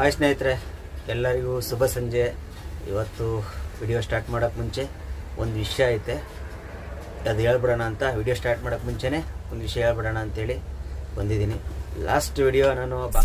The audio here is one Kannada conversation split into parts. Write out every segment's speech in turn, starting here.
ಹಾಯ್ ಸ್ನೇಹಿತರೆ, ಎಲ್ಲರಿಗೂ ಶುಭ ಸಂಜೆ. ಇವತ್ತು ವಿಡಿಯೋ ಸ್ಟಾರ್ಟ್ ಮಾಡೋಕ್ಕೆ ಮುಂಚೆ ಒಂದು ವಿಷಯ ಐತೆ. ಅದು ಹೇಳ್ಬಿಡೋಣ ಅಂತ ವಿಡಿಯೋ ಸ್ಟಾರ್ಟ್ ಮಾಡೋಕ್ಕೆ ಮುಂಚೆನೇ ಒಂದು ವಿಷಯ ಹೇಳ್ಬಿಡೋಣ ಅಂತೇಳಿ ಬಂದಿದ್ದೀನಿ. ಲಾಸ್ಟ್ ವಿಡಿಯೋ ನಾನು ಬಾ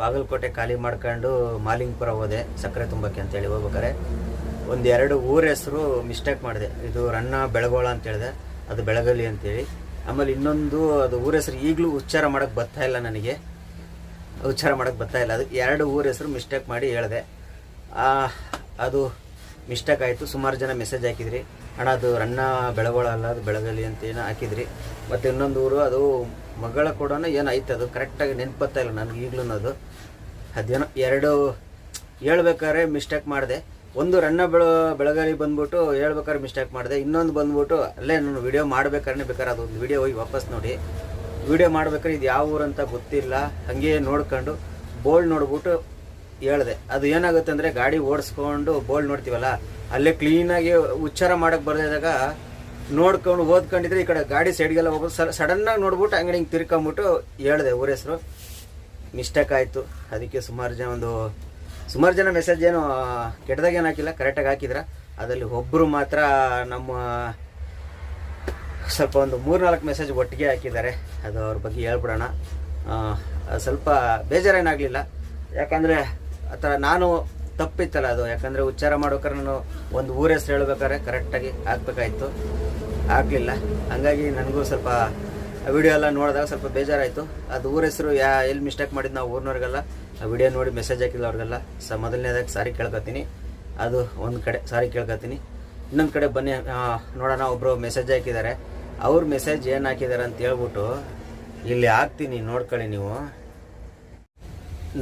ಬಾಗಲಕೋಟೆ ಖಾಲಿ ಮಾಡ್ಕೊಂಡು ಮಾಲಿಂಗ್ಪುರ ಹೋದೆ, ಸಕ್ಕರೆ ತುಂಬಕ್ಕೆ ಅಂತೇಳಿ ಹೋಗ್ಬೇಕಾರೆ ಒಂದು ಎರಡು ಊರ ಹೆಸರು ಮಿಸ್ಟೇಕ್ ಮಾಡಿದೆ. ಇದು ರನ್ನ ಬೆಳಗೋಳ ಅಂತ ಹೇಳಿದೆ, ಅದು ಬೆಳಗಲಿ ಅಂತೇಳಿ. ಆಮೇಲೆ ಇನ್ನೊಂದು ಅದು ಊರ ಹೆಸರು ಈಗಲೂ ಉಚ್ಚಾರ ಮಾಡೋಕ್ಕೆ ಬರ್ತಾ ಇಲ್ಲ ನನಗೆ. ಉಚ್ಚಾರ ಮಾಡೋಕ್ಕೆ ಬರ್ತಾ ಇಲ್ಲ. ಅದು ಎರಡು ಊರ ಹೆಸರು ಮಿಸ್ಟೇಕ್ ಮಾಡಿ ಹೇಳಿದೆ. ಅದು ಮಿಸ್ಟೇಕ್ ಆಯಿತು. ಸುಮಾರು ಜನ ಮೆಸೇಜ್ ಹಾಕಿದ್ರಿ. ಅಣ್ಣ, ಅದು ರನ್ನ ಬೆಳಗೋಳ ಅಲ್ಲ, ಅದು ಬೆಳಗಲಿ ಅಂತ ಏನೋ ಹಾಕಿದ್ರಿ. ಮತ್ತು ಇನ್ನೊಂದು ಊರು, ಅದು ಮಗಳ ಕೂಡ ಏನು ಐತೆ, ಅದು ಕರೆಕ್ಟಾಗಿ ನೆನಪತ್ತಾ ಇಲ್ಲ ನನಗೆ ಈಗಲೂ ಅದು. ಅದೇನೋ ಎರಡು ಹೇಳ್ಬೇಕಾದ್ರೆ ಮಿಸ್ಟೇಕ್ ಮಾಡಿದೆ. ಒಂದು ರನ್ನ ಬೆಳ ಬೆಳಗಾವಿ ಬಂದ್ಬಿಟ್ಟು ಹೇಳ್ಬೇಕಾದ್ರೆ ಮಿಸ್ಟೇಕ್ ಮಾಡಿದೆ. ಇನ್ನೊಂದು ಬಂದ್ಬಿಟ್ಟು ಅಲ್ಲೇ ನಾನು ವಿಡಿಯೋ ಮಾಡ್ಬೇಕಾದ್ರೆ ಬೇಕಾದ್ರೆ ಅದೊಂದು ವಿಡಿಯೋ ಹೋಗಿ ವಾಪಸ್ ನೋಡಿ. ವಿಡಿಯೋ ಮಾಡ್ಬೇಕಾದ್ರೆ ಇದು ಯಾವ ಊರಂತ ಗೊತ್ತಿಲ್ಲ. ಹಾಗೆ ನೋಡ್ಕೊಂಡು ಬೋಲ್ಡ್ ನೋಡ್ಬಿಟ್ಟು ಹೇಳ್ದೆ, ಅದು ಏನಾಗುತ್ತೆ ಅಂದರೆ ಗಾಡಿ ಓಡಿಸ್ಕೊಂಡು ಬೋಲ್ಡ್ ನೋಡ್ತೀವಲ್ಲ, ಅಲ್ಲೇ ಕ್ಲೀನಾಗಿ ಉಚ್ಚಾರ ಮಾಡಕ್ಕೆ ಬರ್ದಿದಾಗ ನೋಡ್ಕೊಂಡು ಓದ್ಕೊಂಡಿದ್ರೆ ಈ ಕಡೆ ಗಾಡಿ ಸೈಡ್ಗೆಲ್ಲ ಹೋಗ್ಬೋದು. ಸಡನ್ನಾಗಿ ನೋಡ್ಬಿಟ್ಟು ಹಂಗೆ ಹಿಂಗೆ ತಿರ್ಕೊಂಬಿಟ್ಟು ಹೇಳ್ದೆ ಊರ ಹೆಸರು. ಮಿಸ್ಟೇಕ್ ಆಯಿತು. ಅದಕ್ಕೆ ಸುಮಾರು ಜನ ಒಂದು, ಸುಮಾರು ಜನ ಮೆಸೇಜ್ ಏನು ಕೆಟ್ಟದಾಗ ಏನು ಹಾಕಿಲ್ಲ ಕರೆಕ್ಟಾಗಿ ಹಾಕಿದ್ರ. ಅದರಲ್ಲಿ ಒಬ್ಬರು ಮಾತ್ರ ನಮ್ಮ ಸ್ವಲ್ಪ ಒಂದು ಮೂರು ನಾಲ್ಕು ಮೆಸೇಜ್ ಒಟ್ಟಿಗೆ ಹಾಕಿದ್ದಾರೆ. ಅದು ಅವ್ರ ಬಗ್ಗೆ ಹೇಳ್ಬಿಡೋಣ. ಸ್ವಲ್ಪ ಬೇಜಾರೇನಾಗಲಿಲ್ಲ ಯಾಕಂದರೆ ಆ ಥರ ನಾನು ತಪ್ಪಿತ್ತಲ್ಲ ಅದು. ಯಾಕಂದರೆ ಉಚ್ಚಾರ ಮಾಡ್ಬೇಕಾದ್ರೆ ನಾನು ಒಂದು ಊರ ಹೆಸರು ಹೇಳ್ಬೇಕಾದ್ರೆ ಕರೆಕ್ಟಾಗಿ ಹಾಕ್ಬೇಕಾಯ್ತು. ಆಗಲಿಲ್ಲ. ಹಂಗಾಗಿ ನನಗೂ ಸ್ವಲ್ಪ ವಿಡಿಯೋ ಎಲ್ಲ ನೋಡಿದಾಗ ಸ್ವಲ್ಪ ಬೇಜಾರಾಯಿತು. ಅದು ಊರ ಹೆಸರು ಯಾ, ಎಲ್ಲಿ ಮಿಸ್ಟೇಕ್ ಮಾಡಿದ್ದು ನಾವು ಊರಿನವ್ರಿಗೆಲ್ಲ, ಆ ವಿಡಿಯೋ ನೋಡಿ ಮೆಸೇಜ್ ಹಾಕಿಲ್ಲ ಅವ್ರಿಗೆಲ್ಲ. ಸ, ಮೊದಲನೇದಾಗಿ ಸಾರಿ ಕೇಳ್ಕೊತೀನಿ. ಅದು ಒಂದು ಕಡೆ ಸಾರಿ ಕೇಳ್ಕೊತೀನಿ. ಇನ್ನೊಂದು ಕಡೆ ಬನ್ನಿ ನೋಡೋಣ. ಒಬ್ಬರು ಮೆಸೇಜ್ ಹಾಕಿದ್ದಾರೆ. ಅವ್ರ ಮೆಸೇಜ್ ಏನು ಹಾಕಿದ್ದಾರೆ ಅಂತ ಹೇಳ್ಬಿಟ್ಟು ಇಲ್ಲಿ ಹಾಕ್ತೀನಿ, ನೋಡ್ಕೊಳ್ಳಿ ನೀವು.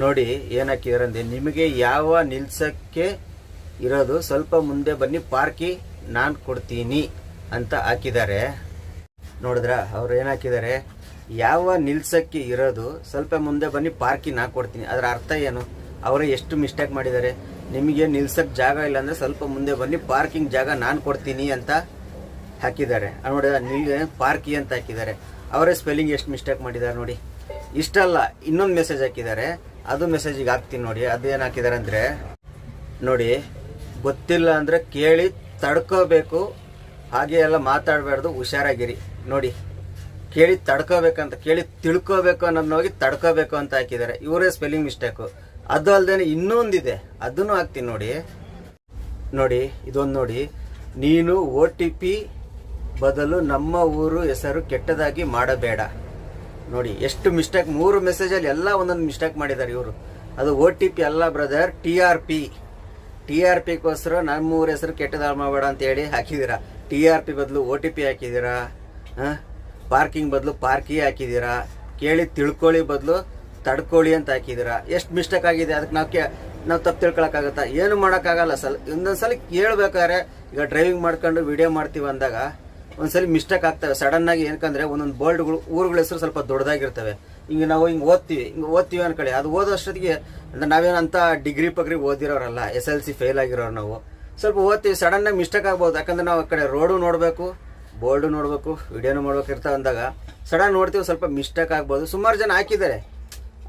ನೋಡಿ ಏನು ಹಾಕಿದ್ದಾರೆ ಅಂದರೆ ನಿಮಗೆ ಯಾವ ನಿಲ್ಸಕ್ಕೆ ಇರೋದು, ಸ್ವಲ್ಪ ಮುಂದೆ ಬನ್ನಿ, ಪಾರ್ಕಿ ನಾನು ಕೊಡ್ತೀನಿ ಅಂತ ಹಾಕಿದ್ದಾರೆ. ನೋಡಿದ್ರ, ಅವ್ರು ಏನು ಯಾವ ನಿಲ್ಸಕ್ಕೆ ಇರೋದು, ಸ್ವಲ್ಪ ಮುಂದೆ ಬನ್ನಿ, ಪಾರ್ಕಿ ನಾ ಕೊಡ್ತೀನಿ. ಅದರ ಅರ್ಥ ಏನು? ಅವರು ಎಷ್ಟು ಮಿಸ್ಟೇಕ್ ಮಾಡಿದ್ದಾರೆ? ನಿಮಗೆ ನಿಲ್ಸಕ್ಕೆ ಜಾಗ ಇಲ್ಲ ಅಂದರೆ ಸ್ವಲ್ಪ ಮುಂದೆ ಬನ್ನಿ, ಪಾರ್ಕಿಂಗ್ ಜಾಗ ನಾನು ಕೊಡ್ತೀನಿ ಅಂತ ಹಾಕಿದ್ದಾರೆ. ನೋಡಿದ್ರೆ ನಿಲ್ ಪಾರ್ಕಿ ಅಂತ ಹಾಕಿದ್ದಾರೆ. ಅವರೇ ಸ್ಪೆಲ್ಲಿಂಗ್ ಎಷ್ಟು ಮಿಸ್ಟೇಕ್ ಮಾಡಿದ್ದಾರೆ ನೋಡಿ. ಇಷ್ಟಲ್ಲ, ಇನ್ನೊಂದು ಮೆಸೇಜ್ ಹಾಕಿದ್ದಾರೆ. ಅದು ಮೆಸೇಜಿಗೆ ಹಾಕ್ತೀನಿ ನೋಡಿ, ಅದು ಏನು ಹಾಕಿದ್ದಾರೆ ಅಂದರೆ, ನೋಡಿ, ಗೊತ್ತಿಲ್ಲ ಅಂದರೆ ಕೇಳಿ ತಡ್ಕೋಬೇಕು, ಹಾಗೆ ಎಲ್ಲ ಮಾತಾಡಬಾರ್ದು, ಹುಷಾರಾಗಿರಿ. ನೋಡಿ, ಕೇಳಿ ತಡ್ಕೋಬೇಕಂತ, ಕೇಳಿ ತಿಳ್ಕೋಬೇಕು ಅನ್ನೋದನ್ನೋಗಿ ತಡ್ಕೋಬೇಕು ಅಂತ ಹಾಕಿದ್ದಾರೆ ಇವರೇ ಸ್ಪೆಲ್ಲಿಂಗ್ ಮಿಸ್ಟೇಕು ಅದು ಅಲ್ಲದೆ ಇನ್ನೊಂದಿದೆ, ಅದನ್ನು ಹಾಕ್ತೀನಿ ನೋಡಿ. ನೋಡಿ, ಇದೊಂದು ನೋಡಿ, ನೀನು ಓ ಟಿ ಪಿ ಬದಲು ನಮ್ಮ ಊರು ಹೆಸರು ಕೆಟ್ಟದಾಗಿ ಮಾಡಬೇಡ. ನೋಡಿ, ಎಷ್ಟು ಮಿಸ್ಟೇಕ್ ಮೂರು ಮೆಸೇಜಲ್ಲಿ ಎಲ್ಲ ಒಂದೊಂದು ಮಿಸ್ಟೇಕ್ ಮಾಡಿದ್ದಾರೆ ಇವರು. ಅದು ಓ ಟಿ ಪಿ ಅಲ್ಲ brother T R P T R ಪಿಗೋಸ್ಕರ ನಮ್ಮ ಊರ ಹೆಸರು ಕೆಟ್ಟದಾಗಿ ಮಾಡಬೇಡ ಅಂತ ಹೇಳಿ ಹಾಕಿದ್ದೀರಾ? ಟಿ ಆರ್ ಪಿ ಬದಲು ಓ ಟಿ ಪಿ ಹಾಕಿದ್ದೀರಾ? ಪಾರ್ಕಿಂಗ್ ಬದಲು ಪಾರ್ಕಿ ಹಾಕಿದ್ದೀರಾ? ಕೇಳಿ ತಿಳ್ಕೊಳ್ಳಿ ಬದಲು ತಡ್ಕೊಳ್ಳಿ ಅಂತ ಹಾಕಿದ್ದೀರಾ? ಎಷ್ಟು ಮಿಸ್ಟೇಕ್ ಆಗಿದೆ? ಅದಕ್ಕೆ ನಾವು ಕೇ ನಾವು ತಪ್ಪು ತಿಳ್ಕೊಳಕ್ಕಾಗತ್ತಾ? ಏನು ಮಾಡೋಕ್ಕಾಗಲ್ಲ. ಸಲ, ಒಂದೊಂದ್ಸಲ ಕೇಳಬೇಕಾದ್ರೆ ಈಗ ಡ್ರೈವಿಂಗ್ ಮಾಡ್ಕೊಂಡು ವಿಡಿಯೋ ಮಾಡ್ತೀವಿ ಅಂದಾಗ ಒಂದ್ಸಲಿ ಮಿಸ್ಟೇಕ್ ಆಗ್ತವೆ. ಸಡನ್ ಆಗಿ ಏನಕಂದ್ರೆ ಒಂದೊಂದು ಬೋರ್ಡ್ಗಳು ಊರುಗಳ ಹೆಸರು ಸ್ವಲ್ಪ ದೊಡ್ಡದಾಗಿರ್ತವೆ. ಹಿಂಗೆ ನಾವು ಹಿಂಗೆ ಓದ್ತೀವಿ ಹಿಂಗೆ ಓದ್ತೀವಿ ಅನ್ಕೊಳ್ಳಿ. ಅದು ಓದೋಷ್ಟೊತ್ತಿಗೆ ಅಂದ್ರೆ ನಾವೇನಂತ ಡಿಗ್ರಿ ಪಗ್ರಿ ಓದಿರೋರಲ್ಲ ಎಸ್ ಎಲ್ ಸಿ ಫೇಲ್ ಆಗಿರೋರು ನಾವು. ಸ್ವಲ್ಪ ಓದ್ತೀವಿ ಆಗಿ ಮಿಸ್ಟೇಕ್ ಆಗ್ಬೋದು. ಯಾಕಂದ್ರೆ ನಾವು ಆ ಕಡೆ ರೋಡು ನೋಡಬೇಕು ಬೋರ್ಡು ನೋಡಬೇಕು ವಿಡಿಯೋನು ಮಾಡ್ಬೇಕು ಇರ್ತಾವೆ ಅಂದಾಗ ಸಡನ್ ನೋಡ್ತೀವಿ, ಸ್ವಲ್ಪ ಮಿಸ್ಟೇಕ್ ಆಗ್ಬೋದು. ಸುಮಾರು ಜನ ಹಾಕಿದ್ದಾರೆ.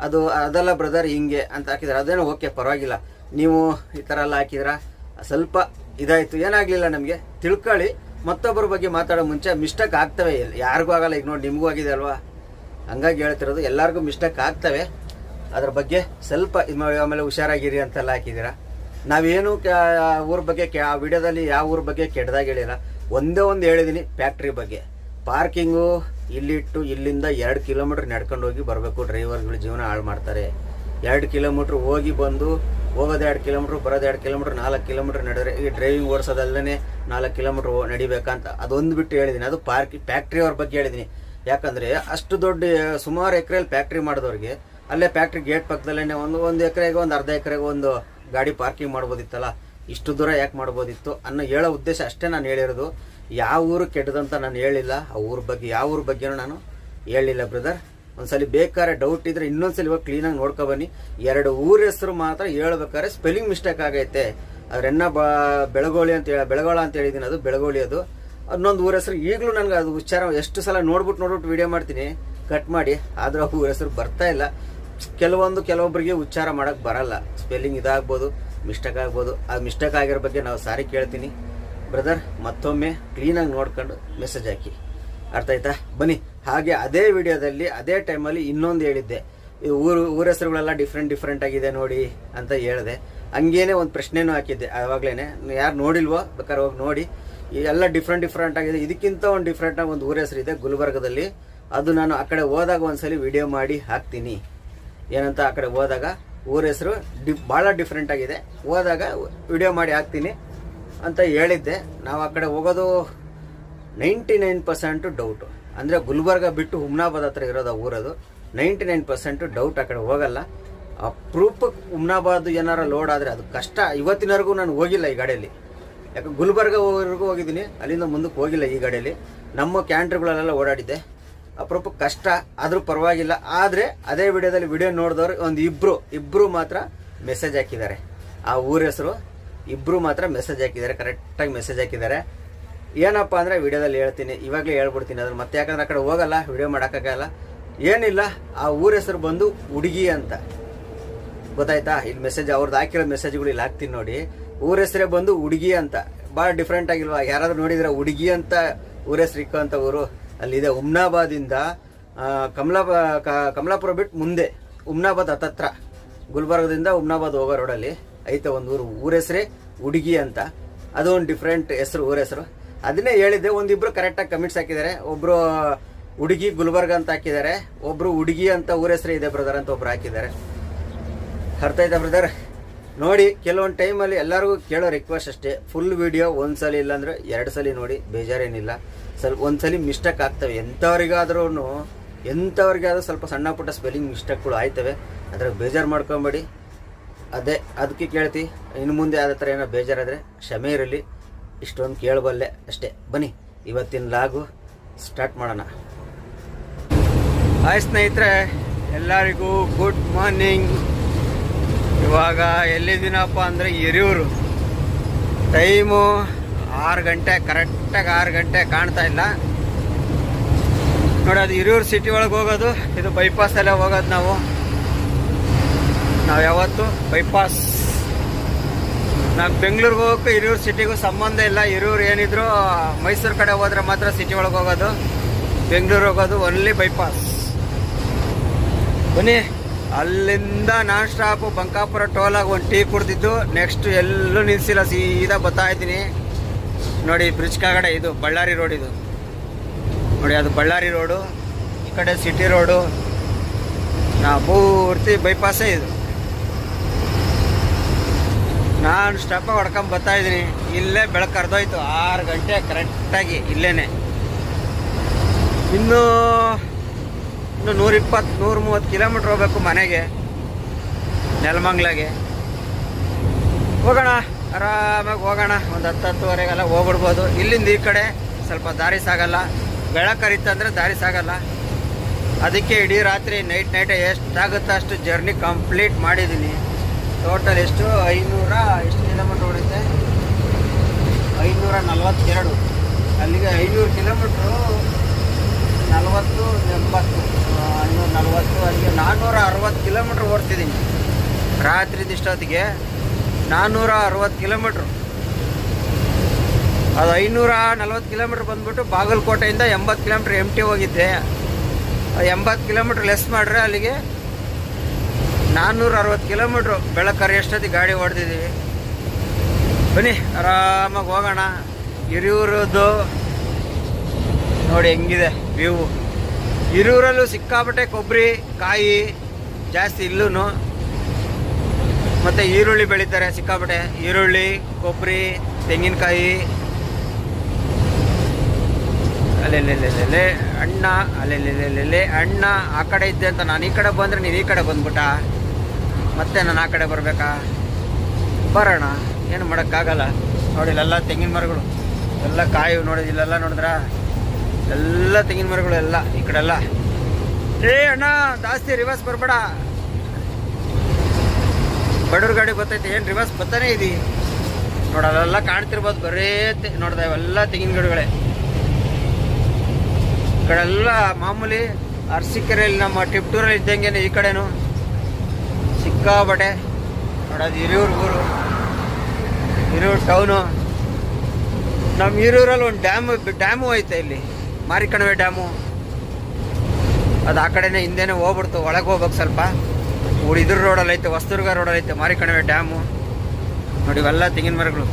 ಅದು, ಅದಲ್ಲ ಬ್ರದರ್ ಹಿಂಗೆ ಅಂತ ಹಾಕಿದಾರೆ ಅದೇನೋ ಓಕೆ ಪರವಾಗಿಲ್ಲ. ನೀವು ಈ ಥರ ಎಲ್ಲ ಹಾಕಿದ್ರ ಸ್ವಲ್ಪ ಇದಾಯಿತು. ಏನಾಗಲಿಲ್ಲ ನಮಗೆ. ತಿಳ್ಕೊಳ್ಳಿ. ಮತ್ತೊಬ್ಬರ ಬಗ್ಗೆ ಮಾತಾಡೋ ಮುಂಚೆ ಮಿಸ್ಟೇಕ್ ಆಗ್ತವೆ. ಯಾರಿಗೂ ಆಗಲ್ಲ, ಈಗ ನೋಡಿ ನಿಮಗೂ ಆಗಿದೆ ಅಲ್ವಾ? ಹಂಗಾಗಿ ಹೇಳ್ತಿರೋದು, ಎಲ್ಲರಿಗೂ ಮಿಸ್ಟೇಕ್ ಆಗ್ತವೆ. ಅದ್ರ ಬಗ್ಗೆ ಸ್ವಲ್ಪ ಇದು ಆಮೇಲೆ ಹುಷಾರಾಗಿರಿ ಅಂತೆಲ್ಲ ಹಾಕಿದ್ದೀರಾ? ನಾವೇನು ಊರ ಬಗ್ಗೆ ಆ ವಿಡಿಯೋದಲ್ಲಿ ಯಾವ ಊರ ಬಗ್ಗೆ ಕೆಟ್ಟದಾಗಿ ಹೇಳಿಲ್ಲ. ಒಂದೇ ಒಂದು ಹೇಳಿದ್ದೀನಿ ಫ್ಯಾಕ್ಟ್ರಿ ಬಗ್ಗೆ. ಪಾರ್ಕಿಂಗು ಇಲ್ಲಿಟ್ಟು ಇಲ್ಲಿಂದ ಎರಡು ಕಿಲೋಮೀಟ್ರ್ ನಡ್ಕೊಂಡು ಹೋಗಿ ಬರಬೇಕು. ಡ್ರೈವರ್ಗಳು ಜೀವನ ಹಾಳು ಮಾಡ್ತಾರೆ. ಎರಡು ಕಿಲೋಮೀಟ್ರ್ ಹೋಗಿ ಬಂದು ಹೋಗೋದು ಎರಡು ಕಿಲೋಮೀಟ್ರ್, ಬರೋದು ಎರಡು ಕಿಲೋಮೀಟ್ರ್, ನಾಲ್ಕು ಕಿಲೋಮೀಟ್ರ್ ನಡೆದ್ರೆ ಈ ಡ್ರೈವಿಂಗ್ ಓಡಿಸೋದಲ್ಲೇ ನಾಲ್ಕು ಕಿಲೋಮೀಟ್ರ್ ನಡಿಬೇಕಂತ. ಅದೊಂದು ಬಿಟ್ಟು ಹೇಳಿದ್ದೀನಿ ಅದು ಪಾರ್ಕಿ ಫ್ಯಾಕ್ಟ್ರಿ ಅವ್ರ ಬಗ್ಗೆ ಹೇಳಿದ್ದೀನಿ ಯಾಕಂದರೆ ಅಷ್ಟು ದೊಡ್ಡ, ಸುಮಾರು ಎಕರೆಯಲ್ಲಿ ಫ್ಯಾಕ್ಟ್ರಿ ಮಾಡಿದವ್ರಿಗೆ, ಅಲ್ಲೇ ಫ್ಯಾಕ್ಟ್ರಿ ಗೇಟ್ ಪಕ್ಕದಲ್ಲೇ ಒಂದು ಒಂದು ಎಕರೆಗೆ ಒಂದು ಅರ್ಧ ಎಕರೆಗೆ ಒಂದು ಗಾಡಿ ಪಾರ್ಕಿಂಗ್ ಮಾಡ್ಬೋದಿತ್ತಲ್ಲ? ಇಷ್ಟು ದೂರ ಯಾಕೆ ಮಾಡ್ಬೋದಿತ್ತು ಅನ್ನೋ ಹೇಳೋ ಉದ್ದೇಶ ಅಷ್ಟೇ ನಾನು ಹೇಳಿರೋದು. ಯಾವ ಊರು ಕೆಟ್ಟದಂತ ನಾನು ಹೇಳಿಲ್ಲ. ಆ ಊರ ಬಗ್ಗೆ, ಯಾವ ಊರ ಬಗ್ಗೆನೂ ನಾನು ಹೇಳಿಲ್ಲ ಬ್ರದರ್ ಒಂದ್ಸಲಿ ಬೇಕಾದ್ರೆ ಡೌಟ್ ಇದ್ರೆ ಇನ್ನೊಂದ್ಸಲಿ ಇವಾಗ ಕ್ಲೀನಾಗಿ ನೋಡ್ಕೊ ಬನ್ನಿ. ಎರಡು ಊರ ಹೆಸರು ಮಾತ್ರ ಹೇಳ್ಬೇಕಾದ್ರೆ ಸ್ಪೆಲ್ಲಿಂಗ್ ಮಿಸ್ಟೇಕ್ ಆಗೈತೆ. ಅದ್ರೆನ್ನ ಬ, ಬೆಳಗೋಳಿ ಅಂತ ಹೇಳಿ, ಬೆಳಗೋಳ ಅಂತ ಹೇಳಿದೀನಿ ಅದು, ಬೆಳಗೋಳಿ ಅದು. ಇನ್ನೊಂದು ಊರ ಹೆಸರು ಈಗಲೂ ನನಗೆ ಅದು ಉಚ್ಚಾರ ಎಷ್ಟು ಸಲ ನೋಡ್ಬಿಟ್ಟು ನೋಡ್ಬಿಟ್ಟು ವಿಡಿಯೋ ಮಾಡ್ತೀನಿ. ಕಟ್ ಮಾಡಿ, ಆದ್ರೆ ಊರ ಹೆಸರು ಬರ್ತಾ ಇಲ್ಲ. ಕೆಲವೊಂದು ಕೆಲವೊಬ್ಬರಿಗೆ ಉಚ್ಚಾರ ಮಾಡಕ್ ಬರಲ್ಲ. ಸ್ಪೆಲ್ಲಿಂಗ್ ಇದಾಗ್ಬೋದು ಮಿಸ್ಟೇಕ್ ಆಗ್ಬೋದು. ಆ ಮಿಸ್ಟೇಕ್ ಆಗಿರೋ ಬಗ್ಗೆ ನಾವು ಸಾರಿ ಕೇಳ್ತೀನಿ. ಬ್ರದರ್ ಮತ್ತೊಮ್ಮೆ ಕ್ಲೀನಾಗಿ ನೋಡ್ಕೊಂಡು ಮೆಸೇಜ್ ಹಾಕಿ. ಅರ್ಥ ಆಯ್ತಾ? ಬನ್ನಿ, ಹಾಗೆ ಅದೇ ವಿಡಿಯೋದಲ್ಲಿ ಅದೇ ಟೈಮಲ್ಲಿ ಇನ್ನೊಂದು ಹೇಳಿದ್ದೆ. ಊರು, ಊರ ಹೆಸರುಗಳೆಲ್ಲ ಡಿಫ್ರೆಂಟ್ ಡಿಫ್ರೆಂಟ್ ಆಗಿದೆ ನೋಡಿ ಅಂತ ಹೇಳಿದೆ. ಹಂಗೇನೆ ಒಂದು ಪ್ರಶ್ನೆನೂ ಹಾಕಿದ್ದೆ. ಆವಾಗಲೇ ಯಾರು ನೋಡಿಲ್ವೋ, ಬೇಕಾದ್ರೆ ಹೋಗಿ ನೋಡಿ. ಎಲ್ಲ ಡಿಫ್ರೆಂಟ್ ಡಿಫ್ರೆಂಟ್ ಆಗಿದೆ. ಇದಕ್ಕಿಂತ ಒಂದು ಡಿಫ್ರೆಂಟ್ ಆಗಿ ಒಂದು ಊರ ಹೆಸರು ಇದೆ, ಗುಲ್ಬರ್ಗದಲ್ಲಿ. ಅದು ನಾನು ಆ ಕಡೆ ಹೋದಾಗ ಒಂದ್ಸಲಿ ವಿಡಿಯೋ ಮಾಡಿ ಹಾಕ್ತೀನಿ. ಏನಂತ ಆ ಕಡೆ ಹೋದಾಗ, ಊರ ಹೆಸರು ಡಿ, ಭಾಳ ಡಿಫ್ರೆಂಟ್ ಆಗಿದೆ. ಹೋದಾಗ ವಿಡಿಯೋ ಮಾಡಿ ಹಾಕ್ತೀನಿ ಅಂತ ಹೇಳಿದ್ದೆ. ನಾವು ಆ ಕಡೆ ಹೋಗೋದು ನೈಂಟಿ ನೈನ್ ಪರ್ಸೆಂಟು ಡೌಟು ಅಂದರೆ ಗುಲ್ಬರ್ಗ ಬಿಟ್ಟು ಹುಮ್ನಾಬಾದ್ ಹತ್ರ ಇರೋದು ಆ ಊರದು, ನೈಂಟಿ ನೈನ್ ಪರ್ಸೆಂಟು ಡೌಟ್ ಆ ಕಡೆ ಹೋಗಲ್ಲ. ಪ್ರೂಫ್ ಹುಮ್ನಾಬಾದ್ ಏನಾರ ಲೋಡ್ ಆದ್ರೆ ಅದು ಕಷ್ಟ. ಇವತ್ತಿನವರೆಗೂ ನಾನು ಹೋಗಿಲ್ಲ ಈ ಗಾಡಿಯಲ್ಲಿ. ಯಾಕೆ ಗುಲ್ಬರ್ಗವರೆಗೂ ಹೋಗಿದ್ದೀನಿ, ಅಲ್ಲಿಂದ ಮುಂದಕ್ಕೆ ಹೋಗಿಲ್ಲ ಈ ಗಾಡಿಯಲ್ಲಿ. ನಮ್ಮ ಕ್ಯಾಂಟ್ರಿಗಳಲ್ಲೆಲ್ಲ ಓಡಾಡಿದ್ದೆ. ಅಪರೂಪ ಕಷ್ಟ, ಆದರೂ ಪರವಾಗಿಲ್ಲ. ಆದರೆ ಅದೇ ವಿಡಿಯೋದಲ್ಲಿ ವಿಡಿಯೋ ನೋಡಿದವರು ಒಂದು ಇಬ್ಬರು ಇಬ್ಬರು ಮಾತ್ರ ಮೆಸೇಜ್ ಹಾಕಿದ್ದಾರೆ. ಆ ಊರ ಹೆಸರು ಇಬ್ಬರು ಮಾತ್ರ ಮೆಸೇಜ್ ಹಾಕಿದ್ದಾರೆ ಕರೆಕ್ಟಾಗಿ ಮೆಸೇಜ್ ಹಾಕಿದ್ದಾರೆ. ಏನಪ್ಪ ಅಂದರೆ ವಿಡಿಯೋದಲ್ಲಿ ಹೇಳ್ತೀನಿ, ಇವಾಗಲೇ ಹೇಳ್ಬಿಡ್ತೀನಿ ಅದ್ರ ಮತ್ತೆ ಯಾಕಂದ್ರೆ ಆ ಕಡೆ ಹೋಗಲ್ಲ, ವಿಡಿಯೋ ಮಾಡೋಕ್ಕಾಗಲ್ಲ. ಏನಿಲ್ಲ, ಆ ಊರ ಹೆಸರು ಬಂದು ಹುಡುಗಿ ಅಂತ. ಗೊತ್ತಾಯ್ತಾ? ಇಲ್ಲಿ ಮೆಸೇಜ್ ಅವ್ರದ್ದು ಹಾಕಿರೋ ಮೆಸೇಜ್ಗಳು ಇಲ್ಲಿ ಹಾಕ್ತೀನಿ ನೋಡಿ. ಊರ ಹೆಸರೇ ಬಂದು ಹುಡುಗಿ ಅಂತ. ಭಾಳ ಡಿಫ್ರೆಂಟ್ ಆಗಿಲ್ವಾ? ಯಾರಾದರೂ ನೋಡಿದ್ರೆ ಹುಡುಗಿ ಅಂತ, ಊರ ಹೆಸರು ಇಕ್ಕೋ ಅಂತ ಊರು. ಅಲ್ಲಿದೆ ಉಮ್ನಾಬಾದಿಂದ ಕಮಲಾ ಕಮಲಾಪುರ ಬಿಟ್ಟು ಮುಂದೆ, ಉಮ್ನಾಬಾದ್ ಹತ್ತತ್ರ. ಗುಲ್ಬರ್ಗದಿಂದ ಉಮ್ನಾಬಾದ್ ಹೋಗೋ ರೋಡಲ್ಲಿ ಐತೆ ಒಂದು ಊರು. ಊರ ಹೆಸರೇ ಹುಡುಗಿ ಅಂತ. ಅದೊಂದು ಡಿಫ್ರೆಂಟ್ ಹೆಸರು, ಊರ ಹೆಸರು. ಅದನ್ನೇ ಹೇಳಿದ್ದೆ, ಒಂದಿಬ್ರು ಕರೆಕ್ಟಾಗಿ ಕಮೆಂಟ್ಸ್ ಹಾಕಿದ್ದಾರೆ. ಒಬ್ರು ಹುಡುಗಿ ಗುಲ್ಬರ್ಗ ಅಂತ ಹಾಕಿದ್ದಾರೆ, ಒಬ್ರು ಹುಡುಗಿ ಅಂತ ಊರ ಹೆಸರು ಇದೆ ಬ್ರದರ್ ಅಂತ ಒಬ್ರು ಹಾಕಿದ್ದಾರೆ. ಅರ್ಥ ಬ್ರದರ್ ನೋಡಿ, ಕೆಲವೊಂದು ಟೈಮಲ್ಲಿ ಎಲ್ಲರಿಗೂ ಕೇಳೋ ರಿಕ್ವೆಸ್ಟ್ ಅಷ್ಟೇ. ಫುಲ್ ವಿಡಿಯೋ ಸಲ ಇಲ್ಲಾಂದ್ರೆ ಎರಡು ಸಲ ನೋಡಿ, ಬೇಜಾರೇನಿಲ್ಲ. ಸ್ವಲ್ಪ ಒಂದ್ಸಲಿ ಮಿಸ್ಟೇಕ್ ಆಗ್ತವೆ. ಎಂಥವ್ರಿಗಾದ್ರೂ ಎಂಥವ್ರಿಗಾದ್ರೂ ಸ್ವಲ್ಪ ಸಣ್ಣ ಪುಟ್ಟ ಸ್ಪೆಲ್ಲಿಂಗ್ ಮಿಸ್ಟೇಕ್ಗಳು ಆಯ್ತವೆ. ಅದ್ರಾಗ ಬೇಜಾರು ಮಾಡ್ಕೊಂಬೇಡಿ. ಅದೇ ಅದಕ್ಕೆ ಕೇಳ್ತಿ. ಇನ್ನು ಮುಂದೆ ಯಾವುದೇ ಥರ ಏನೋ ಬೇಜಾರಾದರೆ ಕ್ಷಮೆ ಇರಲಿ. ಇಷ್ಟೊಂದು ಕೇಳಬಲ್ಲೆ ಅಷ್ಟೇ. ಬನ್ನಿ, ಇವತ್ತಿನ ಲಾಗು ಸ್ಟಾರ್ಟ್ ಮಾಡೋಣ. ಹಾಯ್ ಸ್ನೇಹಿತರೆ, ಎಲ್ಲರಿಗೂ ಗುಡ್ ಮಾರ್ನಿಂಗ್ ಇವಾಗ ಎಲ್ಲಿದ್ದೀನಪ್ಪ ಅಂದರೆ ಹಿರಿಯೂರು. ಟೈಮು ಆರು ಗಂಟೆ ಕರೆಕ್ಟಾಗಿ ಆರು ಗಂಟೆ ಕಾಣ್ತಾ ಇಲ್ಲ. ನೋಡಿ, ಅದು ಹಿರಿಯೂರು ಸಿಟಿ ಒಳಗೆ ಹೋಗೋದು, ಇದು ಬೈಪಾಸಲ್ಲೇ ಹೋಗೋದು ನಾವು. ನಾವು ಯಾವತ್ತು ಬೈಪಾಸ್ ನಾವು ಬೆಂಗಳೂರಿಗೆ ಹೋಗೋಕ್ಕೂ ಹಿರಿಯೂರು ಸಿಟಿಗೂ ಸಂಬಂಧ ಇಲ್ಲ. ಹಿರಿಯೂರು ಏನಿದ್ರು ಮೈಸೂರು ಕಡೆ ಹೋದ್ರೆ ಮಾತ್ರ ಸಿಟಿ ಒಳಗೆ ಹೋಗೋದು. ಬೆಂಗಳೂರು ಹೋಗೋದು ಒನ್ಲಿ ಬೈಪಾಸ್ ಬನ್ನಿ. ಅಲ್ಲಿಂದ ನಾನ್ ಸ್ಟಾಪು ಬಂಕಾಪುರ ಟೋಲಾಗಿ ಒಂದು ಟೀ ಕುಡ್ದಿದ್ದು. ನೆಕ್ಸ್ಟ್ ಎಲ್ಲೂ ನಿಲ್ಸಿಲ್ಲ, ಸೀದಾ ಬರ್ತಾ ಇದ್ದೀನಿ. ನೋಡಿ, ಬ್ರಿಡ್ಜ್ ಕೆಳಗಡೆ ಇದು, ಬಳ್ಳಾರಿ ರೋಡ್ ಇದು. ನೋಡಿ, ಅದು ಬಳ್ಳಾರಿ ರೋಡು ಈ ಕಡೆ ಸಿಟಿ ರೋಡು ನಾ ಪೂರ್ತಿ ಬೈಪಾಸೇ ಇದು. ನಾನು ಸ್ಟೆಪ್ ಹೊಡ್ಕೊಂಡ್ ಬರ್ತಾ ಇದ್ದೀನಿ. ಇಲ್ಲೇ ಬೆಳಕು ಕರೆದೋಯ್ತು ಆರು ಗಂಟೆ ಕರೆಕ್ಟಾಗಿ ಇಲ್ಲೇನೆ. ಇನ್ನು ಇನ್ನು ನೂರಿಪ್ಪತ್ತು ನೂರ ಮೂವತ್ತು ಕಿಲೋಮೀಟ್ರ್ ಹೋಗ್ಬೇಕು ಮನೆಗೆ. ನೆಲಮಂಗ್ಲಾಗೆ. ಹೋಗೋಣ, ಆರಾಮಾಗಿ ಹೋಗೋಣ. ಒಂದು ಹತ್ತು ಹತ್ತುವರೆಗೆಲ್ಲ ಹೋಗ್ಬಿಡ್ಬೋದು. ಇಲ್ಲಿಂದ ಈ ಕಡೆ ಸ್ವಲ್ಪ ದಾರಿ ಸಾಗಲ್ಲ. ಬೆಳಕರಿತಂದ್ರೆ ದಾರಿ ಸಾಗಲ್ಲ. ಅದಕ್ಕೆ ಇಡೀ ರಾತ್ರಿ ನೈಟ್ ನೈಟ್ ಎಷ್ಟಾಗುತ್ತೋ ಅಷ್ಟು ಜರ್ನಿ ಕಂಪ್ಲೀಟ್ ಮಾಡಿದ್ದೀನಿ. ಟೋಟಲ್ ಎಷ್ಟು? ಐನೂರ ಎಷ್ಟು ಕಿಲೋಮೀಟ್ರ್ ಓಡುತ್ತೆ? ಐನೂರ ನಲ್ವತ್ತೆರಡು ಅಲ್ಲಿಗೆ ಐನೂರು ಕಿಲೋಮೀಟ್ರು ನಲವತ್ತು, ಎಂಬತ್ತು ಐನೂರು ನಲ್ವತ್ತು ಅಲ್ಲಿಗೆ ನಾನ್ನೂರ ಅರವತ್ತು ಕಿಲೋಮೀಟ್ರ್ ಓಡ್ತಿದ್ದೀನಿ. ರಾತ್ರಿ ಇಷ್ಟೊತ್ತಿಗೆ ನಾನ್ನೂರ ಅರವತ್ತು ಕಿಲೋಮೀಟ್ರು ಅದು ಐನೂರ ನಲ್ವತ್ತು ಕಿಲೋಮೀಟ್ರ್ ಬಂದ್ಬಿಟ್ಟು ಬಾಗಲಕೋಟೆಯಿಂದ ಎಂಬತ್ತು ಕಿಲೋಮೀಟ್ರ್ ಎಂ ಟಿ ಹೋಗಿದ್ದೆ. ಎಂಬತ್ತು ಕಿಲೋಮೀಟ್ರ್ ಲೆಸ್ ಮಾಡಿದ್ರೆ ಅಲ್ಲಿಗೆ ನಾನ್ನೂರ ಅರವತ್ತು ಕಿಲೋಮೀಟ್ರು ಬೆಳಕರ್ ಎಷ್ಟೊತ್ತಿಗೆ ಗಾಡಿ ಹೊಡೆದಿದ್ದೀವಿ. ಬನ್ನಿ, ಆರಾಮಾಗಿ ಹೋಗೋಣ. ಹಿರಿಯೂರದ್ದು ನೋಡಿ ಹೆಂಗಿದೆ ವ್ಯೂ. ಹಿರಿಯೂರಲ್ಲೂ ಸಿಕ್ಕಾಪಟ್ಟೆ ಕೊಬ್ಬರಿ, ಕಾಯಿ ಜಾಸ್ತಿ ಇಲ್ಲೂ ಮತ್ತು ಈರುಳ್ಳಿ ಬೆಳೀತಾರೆ ಸಿಕ್ಕಾಪಟ್ಟೆ. ಈರುಳ್ಳಿ, ಕೊಬ್ಬರಿ, ತೆಂಗಿನಕಾಯಿ. ಅಲ್ಲೆಲ್ಲೆಲ್ಲೆಲ್ಲೆ ಅಣ್ಣ ಅಲ್ಲೆಲ್ಲೆಲ್ಲೆಲ್ಲೆ ಅಣ್ಣ ಆ ಕಡೆ ಇದ್ದೆ ಅಂತ ನಾನು ಈ ಕಡೆ ಬಂದರೆ ನೀನು ಈ ಕಡೆ ಬಂದ್ಬಿಟ್ಟ. ಮತ್ತೆ ನಾನು ಆ ಕಡೆ ಬರಬೇಕಾ? ಬರೋಣ. ಏನು ಮಾಡೋಕ್ಕಾಗಲ್ಲ. ನೋಡಿ, ಇಲ್ಲೆಲ್ಲ ತೆಂಗಿನ ಮರಗಳು. ಎಲ್ಲ ಕಾಯಿ ನೋಡಿದ ಇಲ್ಲೆಲ್ಲ ನೋಡಿದ್ರ? ಎಲ್ಲ ತೆಂಗಿನ ಮರಗಳು, ಎಲ್ಲ ಈ ಕಡೆ ಎಲ್ಲ. ಏ, ಅಣ್ಣ, ಜಾಸ್ತಿ ರಿವರ್ಸ್ ಬರಬೇಡ. ಬಡವ್ರ ಗಾಡಿ ಬರ್ತೈತೆ, ಏನು ರಿವರ್ಸ್ ಬರ್ತಾನೆ ಇದೆ? ನೋಡ, ಅಲ್ಲೆಲ್ಲ ಕಾಣ್ತಿರ್ಬೋದು, ಬರೇ ನೋಡ್ದ, ಇವೆಲ್ಲ ತೆಂಗಿನ ಗಿಡಗಳೇ. ಈ ಕಡೆ ಎಲ್ಲ ಮಾಮೂಲಿ ಅರ್ಸಿಕೆರೆಯಲ್ಲಿ ನಮ್ಮ ಟಿಪ್ಟೂರಲ್ಲಿ ಇದ್ದಂಗೆ ಈ ಕಡೆನು. ಸಿಕ್ಕಾಬಟ್ಟೆ ನೋಡೋದು ಹಿರಿಯೂರು ಊರು. ಹಿರಿಯೂರು ಟೌನು ನಮ್ಮ ಹಿರಿಯೂರಲ್ಲಿ ಒಂದು ಡ್ಯಾಮು ಡ್ಯಾಮು ಐತೆ ಇಲ್ಲಿ. ಮಾರಿಕಣವೆ ಡ್ಯಾಮು ಅದು ಆ ಕಡೆನೇ ಹಿಂದೆನೇ ಹೋಗ್ಬಿಡ್ತು. ಒಳಗೆ ಹೋಗ್ಬೇಕು ಸ್ವಲ್ಪ. ಇದ್ರ ರೋಡಲ್ಲಿ ಐತೆ ಹೊಸದುರ್ಗ ರೋಡಲ್ಲಿ ಐತೆ ಮಾರಿಕಣವೆ ಡ್ಯಾಮು ನೋಡಿ ಇವೆಲ್ಲ ತೆಂಗಿನ ಮರಗಳು.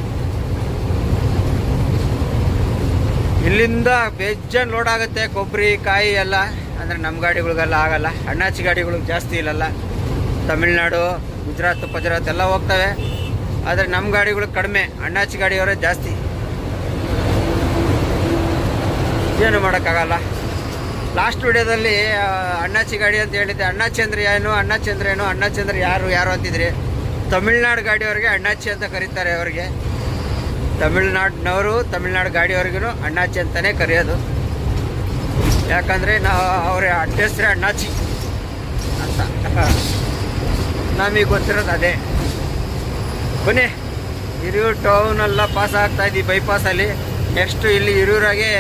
ಇಲ್ಲಿಂದ ಬೇಜಾನ್ ಲೋಡ್ ಆಗುತ್ತೆ. ಕೊಬ್ಬರಿ ಕಾಯಿ ಎಲ್ಲ. ಅಂದರೆ ನಮ್ಮ ಗಾಡಿಗಳಿಗೆಲ್ಲ ಆಗಲ್ಲ. ಅಣ್ಣಾಚಿ ಗಾಡಿಗಳಿಗೆ ಜಾಸ್ತಿ ಇಲ್ಲಲ್ಲ. ತಮಿಳ್ನಾಡು, ಗುಜರಾತ್ ಪಜರಾತ್ ಎಲ್ಲ ಹೋಗ್ತವೆ. ಆದರೆ ನಮ್ಮ ಗಾಡಿಗಳು ಕಡಿಮೆ. ಅಣ್ಣಾಚಿ ಗಾಡಿಯವರೇ ಜಾಸ್ತಿ. ಏನು ಮಾಡೋಕ್ಕಾಗಲ್ಲ. ಲಾಸ್ಟ್ ವಿಡಿಯೋದಲ್ಲಿ ಅಣ್ಣಾಚಿ ಗಾಡಿ ಅಂತ ಹೇಳಿದ್ದೆ. ಅಣ್ಣಾಚಿ ಅಂದ್ರೆ ಏನು? ಅಣ್ಣಾಚಿ ಅಂದ್ರೆ ಏನು? ಅಣ್ಣಾಚಿ ಅಂದ್ರೆ ಯಾರು ಯಾರು ಅಂತಿದ್ರಿ? ತಮಿಳ್ನಾಡು ಗಾಡಿಯವ್ರಿಗೆ ಅಣ್ಣಾಚಿ ಅಂತ ಕರೀತಾರೆ ಅವ್ರಿಗೆ. ತಮಿಳ್ನಾಡಿನವರು ತಮಿಳ್ನಾಡು ಗಾಡಿಯವ್ರಿಗೂ ಅಣ್ಣಾಚಿ ಅಂತಲೇ ಕರೆಯೋದು. ಯಾಕಂದರೆ ನಾವು ಅವರ ಅಡ್ಡ ಹೆಸ್ರೇ ಅಣ್ಣಾಚಿ ಅಂತ. ನಮಗೆ ಗೊತ್ತಿರೋದು ಅದೇ. ಬನ್ನಿ, ಹಿರಿಯೂರು ಟೌನೆಲ್ಲ ಪಾಸ್ ಆಗ್ತಾ ಇದ್ದೀವಿ ಬೈಪಾಸಲ್ಲಿ ನೆಕ್ಸ್ಟು ಇಲ್ಲಿ ಹಿರಿಯೂರಾಗೆ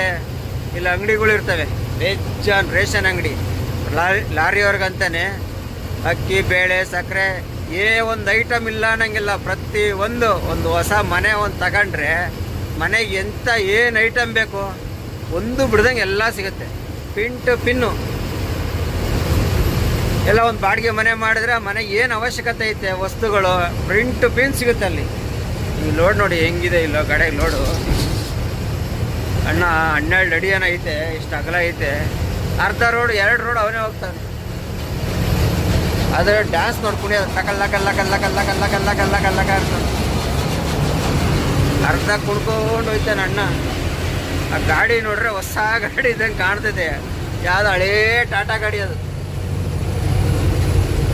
ಇಲ್ಲಿ ಅಂಗಡಿಗಳು ಇರ್ತವೆ. ಬೇಜಾನ್ ರೇಷನ್ ಅಂಗಡಿ. ಲಾರಿ, ಲಾರಿಯವ್ರಿಗಂತಾನೆ ಅಕ್ಕಿ, ಬೇಳೆ, ಸಕ್ಕರೆ, ಏ ಒಂದು ಐಟಮ್ ಇಲ್ಲ ಅನ್ನಂಗಿಲ್ಲ. ಪ್ರತಿ ಒಂದು ಒಂದು ಹೊಸ ಮನೆ ಒಂದು ತಗೊಂಡ್ರೆ ಮನೆಗೆ ಎಂಥ ಏನು ಐಟಮ್ ಬೇಕು, ಒಂದು ಬಿಡ್ದಂಗೆ ಎಲ್ಲ ಸಿಗುತ್ತೆ. ಪಿನ್ ಟು ಪಿನ್ನು ಎಲ್ಲ ಒಂದು ಬಾಡಿಗೆ ಮನೆ ಮಾಡಿದ್ರೆ ಆ ಮನೆಗೆ ಏನು ಅವಶ್ಯಕತೆ ಐತೆ? ವಸ್ತುಗಳು ಪ್ರಿಂಟ್ ಪಿನ್ ಸಿಗುತ್ತೆ ಅಲ್ಲಿ. ಈ ಲೋಡ್ ನೋಡಿ ಹೆಂಗಿದೆ ಇಲ್ಲೋ ಗಾಡಿಗೆ ಲೋಡು ಅಣ್ಣ, ಹನ್ನೆರಡು ಅಡಿ ಏನೋ ಐತೆ, ಇಷ್ಟು ಅಗಲ ಐತೆ. ಅರ್ಧ ರೋಡ್ ಎರಡು ರೋಡ್ ಅವನೇ ಹೋಗ್ತಾನೆ. ಆದರೆ ಡ್ಯಾನ್ಸ್ ನೋಡ್ಕೊಂಡು ಕಲ್ಲ ಕಲ್ಲ ಕಲ್ಲ ಕಲ್ಲ ಕಲ್ಲ ಕಲ್ಲ ಕಲ್ಲ ಕಲ್ಲ ಕಲ್ಲ ಅರ್ಧ ಕುಡ್ಕೊಂಡು ಹೋಯ್ತಾನೆ ಅಣ್ಣ. ಆ ಗಾಡಿ ನೋಡ್ರೆ ಹೊಸ ಗಾಡಿ ಇದ್ದಂಗೆ ಕಾಣ್ತೈತೆ ಯಾವ್ದು ಹಳೇ ಟಾಟಾ ಗಾಡಿ ಅದು.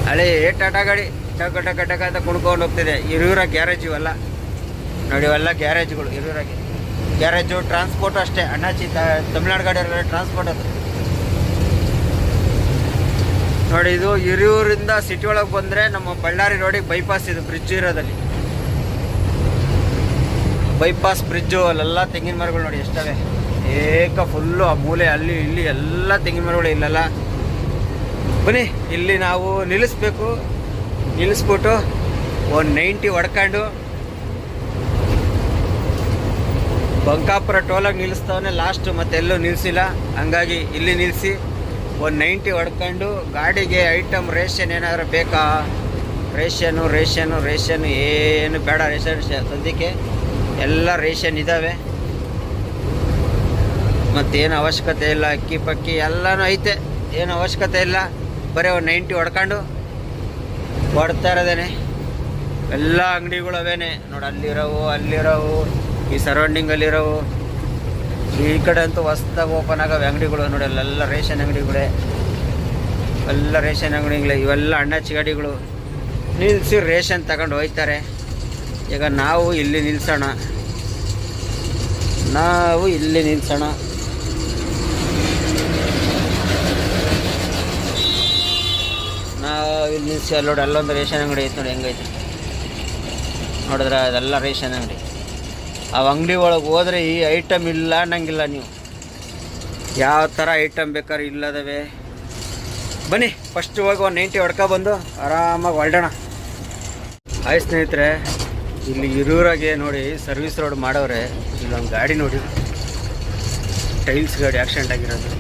ಹಳೇ ಟಾಟಾ ಗಾಡಿ ಟಕ ಟಕ ಟಕ ಅಂತ ಕುಣ್ಕೊಂಡು ಹೋಗ್ತಿದೆ. ಹಿರಿಯೂರ ಗ್ಯಾರೇಜ್ ಇವೆಲ್ಲ ನೋಡಿ ಇವೆಲ್ಲ ಗ್ಯಾರೇಜ್ಗಳು ಹಿರಿಯೂರಾಗೆ ಗ್ಯಾರೇಜು ಟ್ರಾನ್ಸ್ಪೋರ್ಟ್ ಅಷ್ಟೇ. ಅಣ್ಣಾಚಿ ತಮಿಳ್ನಾಡು ಗಾಡಿ ಟ್ರಾನ್ಸ್ಪೋರ್ಟ್ ಅದು. ನೋಡಿ ಇದು ಹಿರಿಯೂರಿಂದ ಸಿಟಿ ಒಳಗೆ ಬಂದರೆ ನಮ್ಮ ಬಳ್ಳಾರಿ ರೋಡಿಗೆ ಬೈಪಾಸ್ ಇದು ಬ್ರಿಡ್ಜ್ ಇರೋದಲ್ಲಿ. ಬೈಪಾಸ್ ಬ್ರಿಡ್ಜು ಅಲ್ಲೆಲ್ಲ ತೆಂಗಿನ ಮರಗಳು ನೋಡಿ ಎಷ್ಟವೆ. ಏಕ ಫುಲ್ಲು ಆ ಮೂಲೆ, ಅಲ್ಲಿ, ಇಲ್ಲಿ ಎಲ್ಲ ತೆಂಗಿನ ಮರಗಳು ಇಲ್ಲೆಲ್ಲ. ಬನ್ನಿ, ಇಲ್ಲಿ ನಾವು ನಿಲ್ಲಿಸ್ಬೇಕು. ನಿಲ್ಲಿಸ್ಬಿಟ್ಟು ಒಂದು ನೈಂಟಿ ಹೊಡ್ಕೊಂಡು ಬಂಕಾಪುರ ಟೋಲಾಗಿ ನಿಲ್ಲಿಸ್ತಾವನೆ ಲಾಸ್ಟ್ ಮತ್ತೆಲ್ಲೂ ನಿಲ್ಲಿಸಿಲ್ಲ ಹಂಗಾಗಿ ಇಲ್ಲಿ ನಿಲ್ಲಿಸಿ ಒಂದು ನೈಂಟಿ ಹೊಡ್ಕೊಂಡು ಗಾಡಿಗೆ ಐಟಮ್ ರೇಷನ್ ಏನಾದ್ರು ಬೇಕಾ? ರೇಷನು ರೇಷನು, ರೇಷನ್ ಏನು ಬೇಡ, ರೇಷನ್ ಸದ್ಯಕ್ಕೆ ಎಲ್ಲ ರೇಷನ್ ಇದ್ದಾವೆ ಮತ್ತೇನು ಅವಶ್ಯಕತೆ ಇಲ್ಲ, ಅಕ್ಕಿ ಪಕ್ಕಿ ಎಲ್ಲನೂ ಐತೆ. ಏನು ಅವಶ್ಯಕತೆ ಇಲ್ಲ. ಬರೀ ನೈಂಟಿ ಹೊಡ್ಕೊಂಡು ಹೊಡ್ತಾ ಇರೋದೇನೆ. ಎಲ್ಲ ಅಂಗಡಿಗಳು ಅವೇನೆ. ನೋಡಿ ಅಲ್ಲಿರೋವು ಅಲ್ಲಿರೋವು, ಈ ಸರೌಂಡಿಂಗಲ್ಲಿರೋವು. ಈ ಕಡೆ ಅಂತೂ ಹೊಸ್ದಾಗಿ ಓಪನ್ ಆಗವೆ ಅಂಗಡಿಗಳು ನೋಡಿ ಅಲ್ಲೆಲ್ಲ ರೇಷನ್ ಅಂಗಡಿಗಳೇ. ಎಲ್ಲ ರೇಷನ್ ಅಂಗಡಿಗಳೇ. ಇವೆಲ್ಲ ಅಣ್ಣ ಗಾಡಿಗಳು ನಿಲ್ಲಿಸಿ ರೇಷನ್ ತಗೊಂಡು ಹೋಯ್ತಾರೆ. ಈಗ ನಾವು ಇಲ್ಲಿ ನಿಲ್ಸೋಣ. ನಾವು ಇಲ್ಲಿ ನಿಲ್ಸೋಣ ನಾವು ಇಲ್ಲಿ ನೋಡಿ, ಅಲ್ಲೊಂದು ರೇಷನ್ ಅಂಗಡಿ ಐತೆ ನೋಡಿ, ಹೆಂಗೈತೆ. ನೋಡಿದ್ರೆ ಅದೆಲ್ಲ ರೇಷನ್ ಅಂಗಡಿ. ಆ ಅಂಗಡಿ ಒಳಗೆ ಹೋದ್ರೆ ಈ ಐಟಮ್ ಇಲ್ಲ ಅನ್ನಂಗಿಲ್ಲ ನೀವು. ಯಾವ ಥರ ಐಟಮ್ ಬೇಕಾದ್ರೆ ಇಲ್ಲದವೆ. ಬನ್ನಿ ಫಸ್ಟ್ ಹೋಗಿ ಒಂದು ನೈಂಟಿ ಹೊಡ್ಕೊ ಬಂದು ಆರಾಮಾಗಿ ಹೊರಡೋಣ. ಆಯ್ ಸ್ನೇಹಿತರೆ, ಇಲ್ಲಿ ಇರೂರಾಗೆ ನೋಡಿ ಸರ್ವಿಸ್ ರೋಡ್ ಮಾಡೋರೆ, ಇಲ್ಲೊಂದು ಗಾಡಿ ನೋಡಿ. ಟೈಲ್ಸ್ ಗಾಡಿ ಆಕ್ಸಿಡೆಂಟ್ ಆಗಿರೋದು.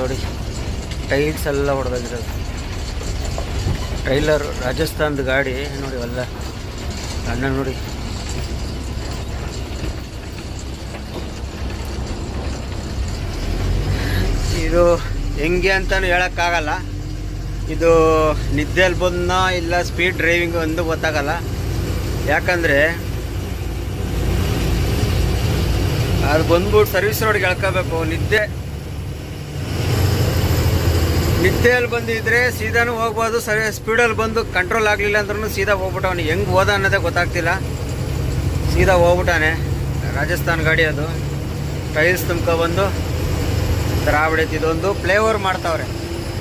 ನೋಡಿ. ಟೈಲ್ಸ್ ಎಲ್ಲ ಹೊಡೆದಾಗಿರೋದು. ಟ್ರೈಲರ್ ರಾಜಸ್ಥಾನದ ಗಾಡಿ, ನೋಡಿ ಅಲ್ಲ. ಅಣ್ಣ ನೋಡಿ. ಇದು ಹೆಂಗೆ ಅಂತಲೂ ಹೇಳೋಕ್ಕಾಗಲ್ಲ. ಇದು ನಿದ್ದೆಯಲ್ಲಿ ಬಂದ ಇಲ್ಲ ಸ್ಪೀಡ್ ಡ್ರೈವಿಂಗ್ ಒಂದು ಗೊತ್ತಾಗಲ್ಲ. ಯಾಕಂದರೆ ಅದು ಬಂದ್ಬಿಟ್ಟು ಸರ್ವಿಸ್ ರೋಡ್ಗೆ ಎಳ್ಕೋಬೇಕು. ನಿದ್ದೆ ನಿದ್ದೆಯಲ್ಲಿ ಬಂದಿದ್ರೆ ಸೀದಾನು ಹೋಗ್ಬೋದು, ಸರಿ, ಸ್ಪೀಡಲ್ಲಿ ಬಂದು ಕಂಟ್ರೋಲ್ ಆಗಲಿಲ್ಲ ಅಂದ್ರೂ ಸೀದಾ ಹೋಗ್ಬಿಟ್ಟವನು ಹೆಂಗೆ ಹೋದ ಅನ್ನೋದೇ ಗೊತ್ತಾಗ್ತಿಲ್ಲ. ಸೀದಾ ಹೋಗ್ಬಿಟ್ಟಾನೆ. ರಾಜಸ್ಥಾನ್ ಗಾಡಿ ಅದು. ಟೈಲ್ಸ್ ಥರ ಐತಿ ಇದೊಂದು ಫ್ಲೇವರ್ ಮಾಡ್ತಾವ್ರೆ.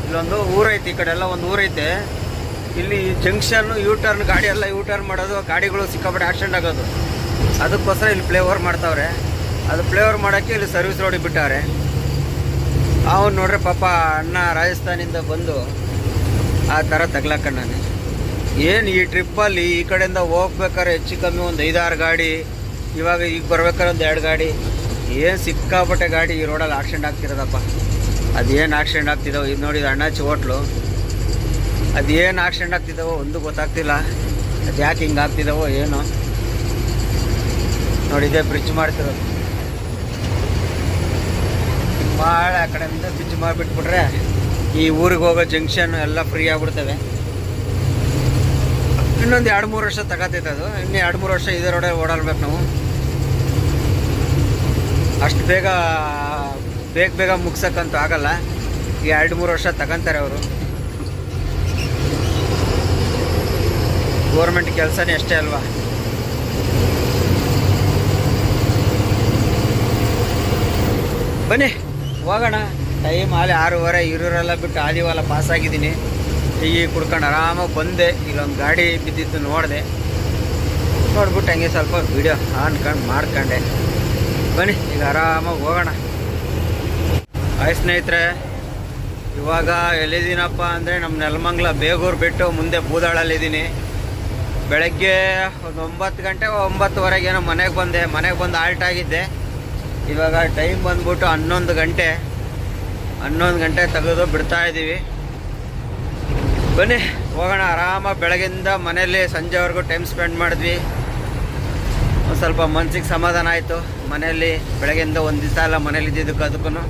ಇಲ್ಲೊಂದು ಊರೈತಿ, ಈ ಕಡೆ ಎಲ್ಲ ಒಂದು ಊರೈತೆ. ಇಲ್ಲಿ ಜಂಕ್ಷನ್ನು ಯೂ ಟರ್ನ್ ಗಾಡಿ ಎಲ್ಲ ಯೂ ಟರ್ನ್ ಮಾಡೋದು, ಗಾಡಿಗಳು ಸಿಕ್ಕಾಪಟ್ಟೆ ಆಕ್ಸಿಡೆಂಟ್ ಆಗೋದು. ಅದಕ್ಕೋಸ್ಕರ ಇಲ್ಲಿ ಫ್ಲೇವರ್ ಮಾಡ್ತಾವ್ರೆ. ಅದು ಫ್ಲೇವರ್ ಮಾಡೋಕ್ಕೆ ಇಲ್ಲಿ ಸರ್ವಿಸ್ ರೋಡಿಗೆ ಬಿಟ್ಟಾರೆ. ಅವನು ನೋಡ್ರಿ ಪಾಪ ಅಣ್ಣ ರಾಜಸ್ಥಾನಿಂದ ಬಂದು ಆ ಥರ ತಗ್ಲಾಕಣ್ಣಾನೆ ಏನು ಈ ಟ್ರಿಪ್ಪಲ್ಲಿ ಈ ಕಡೆಯಿಂದ ಹೋಗ್ಬೇಕಾದ್ರೆ ಹೆಚ್ಚು ಕಮ್ಮಿ ಒಂದು ಐದಾರು ಗಾಡಿ, ಇವಾಗ ಈಗ ಬರ್ಬೇಕಾದ್ರೆ ಒಂದು ಎರಡು ಗಾಡಿ. ಏನು ಸಿಕ್ಕಾಪಟ್ಟೆ ಗಾಡಿ ಈ ರೋಡಲ್ಲಿ ಆಕ್ಸಿಡೆಂಟ್ ಆಗ್ತಿರೋದಪ್ಪ. ಅದೇನು ಆಕ್ಸಿಡೆಂಟ್ ಆಗ್ತಿದ್ದಾವೆ ಇದು ನೋಡಿದ ಅಣ್ಣಾಚಿ ಹೋಟ್ಲು. ಅದೇನು ಆಕ್ಸಿಡೆಂಟ್ ಆಗ್ತಿದ್ದಾವೋ ಒಂದು ಗೊತ್ತಾಗ್ತಿಲ್ಲ. ಅದು ಯಾಕೆ ಹಿಂಗೆ ಆಗ್ತಿದ್ದಾವೋ ಏನೋ. ನೋಡಿದೆ ಬ್ರಿಡ್ಜ್ ಮಾಡ್ತಿರೋದು. ಭಾಳ ಆ ಕಡೆಯಿಂದ ಸ್ವಿಚ್ ಮಾಡಿಬಿಟ್ಬಿಟ್ರೆ ಈ ಊರಿಗೆ ಹೋಗೋ ಜಂಕ್ಷನ್ ಎಲ್ಲ ಫ್ರೀ ಆಗಿಬಿಡ್ತವೆ. ಇನ್ನೊಂದು ಎರಡು ಮೂರು ವರ್ಷ ತಗೋತೈತೆ ಅದು. ಇನ್ನು ಎರಡು ಮೂರು ವರ್ಷ ಇದೇ ರೋಡೇ ಓಡಾಡ್ಬೇಕು ನಾವು. ಅಷ್ಟು ಬೇಗ ಬೇಗ ಬೇಗ ಮುಗ್ಸಕ್ಕಂತೂ ಆಗಲ್ಲ. ಈ ಎರಡು ಮೂರು ವರ್ಷ ತಗೊಂತಾರೆ ಅವರು. ಗೋರ್ಮೆಂಟ್ ಕೆಲಸನೇ ಅಷ್ಟೇ ಅಲ್ವಾ? ಬನ್ನಿ. ಹೋಗೋಣ. ಟೈಮ್ ಅಲ್ಲಿ ಆರೂವರೆ ಇರೋರೆಲ್ಲ ಬಿಟ್ಟು ಆದಿವಾಲ ಪಾಸ್ ಆಗಿದ್ದೀನಿ. ಟೀ ಕುಡ್ಕೊಂಡು ಆರಾಮಾಗಿ ಬಂದೆ. ಇಲ್ಲೊಂದು ಗಾಡಿ ಬಿದ್ದಿತ್ತು ನೋಡಿದೆ. ನೋಡ್ಬಿಟ್ಟು ಹಂಗೆ ಸ್ವಲ್ಪ ವಿಡಿಯೋ ಆನ್ಕೊಂಡು ಮಾಡ್ಕೊಂಡೆ. ಬನ್ನಿ, ಈಗ ಆರಾಮಾಗಿ ಹೋಗೋಣ. ಆಯ್ ಸ್ನೇಹಿತರೆ. ಇವಾಗ ಎಲ್ಲಿದ್ದೀನಪ್ಪ ಅಂದರೆ ನಮ್ಮ ನೆಲಮಂಗ್ಲ ಬೇಗೂರು ಬಿಟ್ಟು ಮುಂದೆ ಬೂದಾಳಲ್ಲಿದ್ದೀನಿ ಬೆಳಗ್ಗೆ ಒಂದು ಒಂಬತ್ತು ಗಂಟೆ ಒಂಬತ್ತುವರೆಗೆ ಏನೋ ಮನೆಗೆ ಬಂದೆ. ಮನೆಗೆ ಬಂದು ಆಲ್ಟ್ ಆಗಿದ್ದೆ. ಇವಾಗ ಟೈಮ್ ಬಂದ್ಬಿಟ್ಟು ಹನ್ನೊಂದು ಗಂಟೆ. ಹನ್ನೊಂದು ಗಂಟೆ ತೆಗೆದು ಬಿಡ್ತಾ ಇದ್ದೀವಿ ಬನ್ನಿ, ಹೋಗೋಣ. ಆರಾಮಾಗಿ ಬೆಳಗಿಂದ ಮನೇಲಿ ಸಂಜೆವರೆಗೂ ಟೈಮ್ ಸ್ಪೆಂಡ್ ಮಾಡಿದ್ವಿ. ಒಂದು ಸ್ವಲ್ಪ ಮನ್ಸಿಗೆ ಸಮಾಧಾನ ಆಯಿತು. ಮನೆಯಲ್ಲಿ ಬೆಳಗಿಂದ ಒಂದು ದಿವಸ ಎಲ್ಲ ಮನೇಲಿ ಇದ್ದಿದ್ದಕ್ಕೆ ಅದಕ್ಕೂ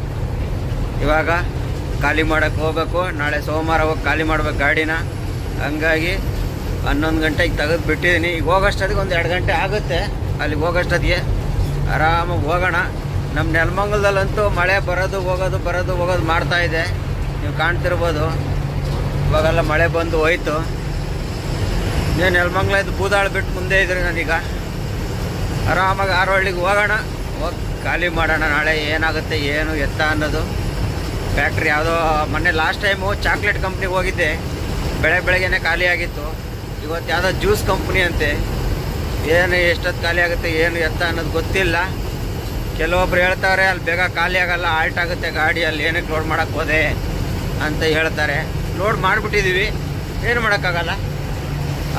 ಇವಾಗ ಖಾಲಿ ಮಾಡೋಕ್ಕೆ ಹೋಗ್ಬೇಕು. ನಾಳೆ ಸೋಮವಾರ ಹೋಗಿ ಖಾಲಿ ಮಾಡ್ಬೇಕು ಗಾಡಿನ. ಹಂಗಾಗಿ ಹನ್ನೊಂದು ಗಂಟೆಗೆ ತೆಗೆದು ಬಿಟ್ಟಿದ್ದೀನಿ ಈಗ ಹೋಗೋಷ್ಟೊತ್ತಿಗೆ ಒಂದು ಎರಡು ಗಂಟೆ ಆಗುತ್ತೆ. ಅಲ್ಲಿಗೆ ಹೋಗೋಷ್ಟೊತ್ತಿಗೆ. ಆರಾಮಾಗಿ ಹೋಗೋಣ. ನಮ್ಮ ನೆಲಮಂಗಲದಲ್ಲಂತೂ ಮಳೆ ಬರೋದು, ಹೋಗೋದು ಬರೋದು, ಹೋಗೋದು ಮಾಡ್ತಾ ಇದೆ. ನೀವು ಕಾಣ್ತಿರ್ಬೋದು. ಇವಾಗೆಲ್ಲ ಮಳೆ ಬಂದು ಹೋಯ್ತು. ನೀವು ನೆಲಮಂಗಲ ಇದು ಬೂದಾಳು ಬಿಟ್ಟು ಮುಂದೆ ಇದ್ರಿ ನಾನೀಗ. ಆರಾಮಾಗಿ ಆರೋಳ್ಳಿಗೆ ಹೋಗೋಣ. ಹೋಗಿ ಖಾಲಿ ಮಾಡೋಣ ನಾಳೆ. ಏನಾಗುತ್ತೆ, ಏನು ಎತ್ತ ಅನ್ನೋದು. ಫ್ಯಾಕ್ಟ್ರಿ ಯಾವುದೋ, ಮೊನ್ನೆ ಲಾಸ್ಟ್ ಟೈಮು ಚಾಕ್ಲೇಟ್ ಕಂಪ್ನಿಗೆ ಹೋಗಿದ್ದೆ. ಬೆಳೆ ಬೆಳಗ್ಗೆನೆ ಖಾಲಿ ಆಗಿತ್ತು. ಇವತ್ತು ಯಾವುದೋ ಜ್ಯೂಸ್ ಕಂಪ್ನಿ ಅಂತೆ. ಏನು ಎಷ್ಟೊತ್ತು ಖಾಲಿ ಆಗುತ್ತೆ, ಏನು ಎತ್ತ ಅನ್ನೋದು ಗೊತ್ತಿಲ್ಲ. ಕೆಲವೊಬ್ರು ಹೇಳ್ತಾರೆ, ಅಲ್ಲಿ ಬೇಗ ಖಾಲಿ ಆಗಲ್ಲ, ಆಲ್ಟ್ ಆಗುತ್ತೆ ಗಾಡಿ, ಅಲ್ಲಿ ಏನಕ್ಕೆ ಲೋಡ್ ಮಾಡೋಕ್ಕೆ ಹೋದೆ ಅಂತ ಹೇಳ್ತಾರೆ. ಲೋಡ್ ಮಾಡಿಬಿಟ್ಟಿದ್ದೀವಿ ಏನು ಮಾಡೋಕ್ಕಾಗಲ್ಲ.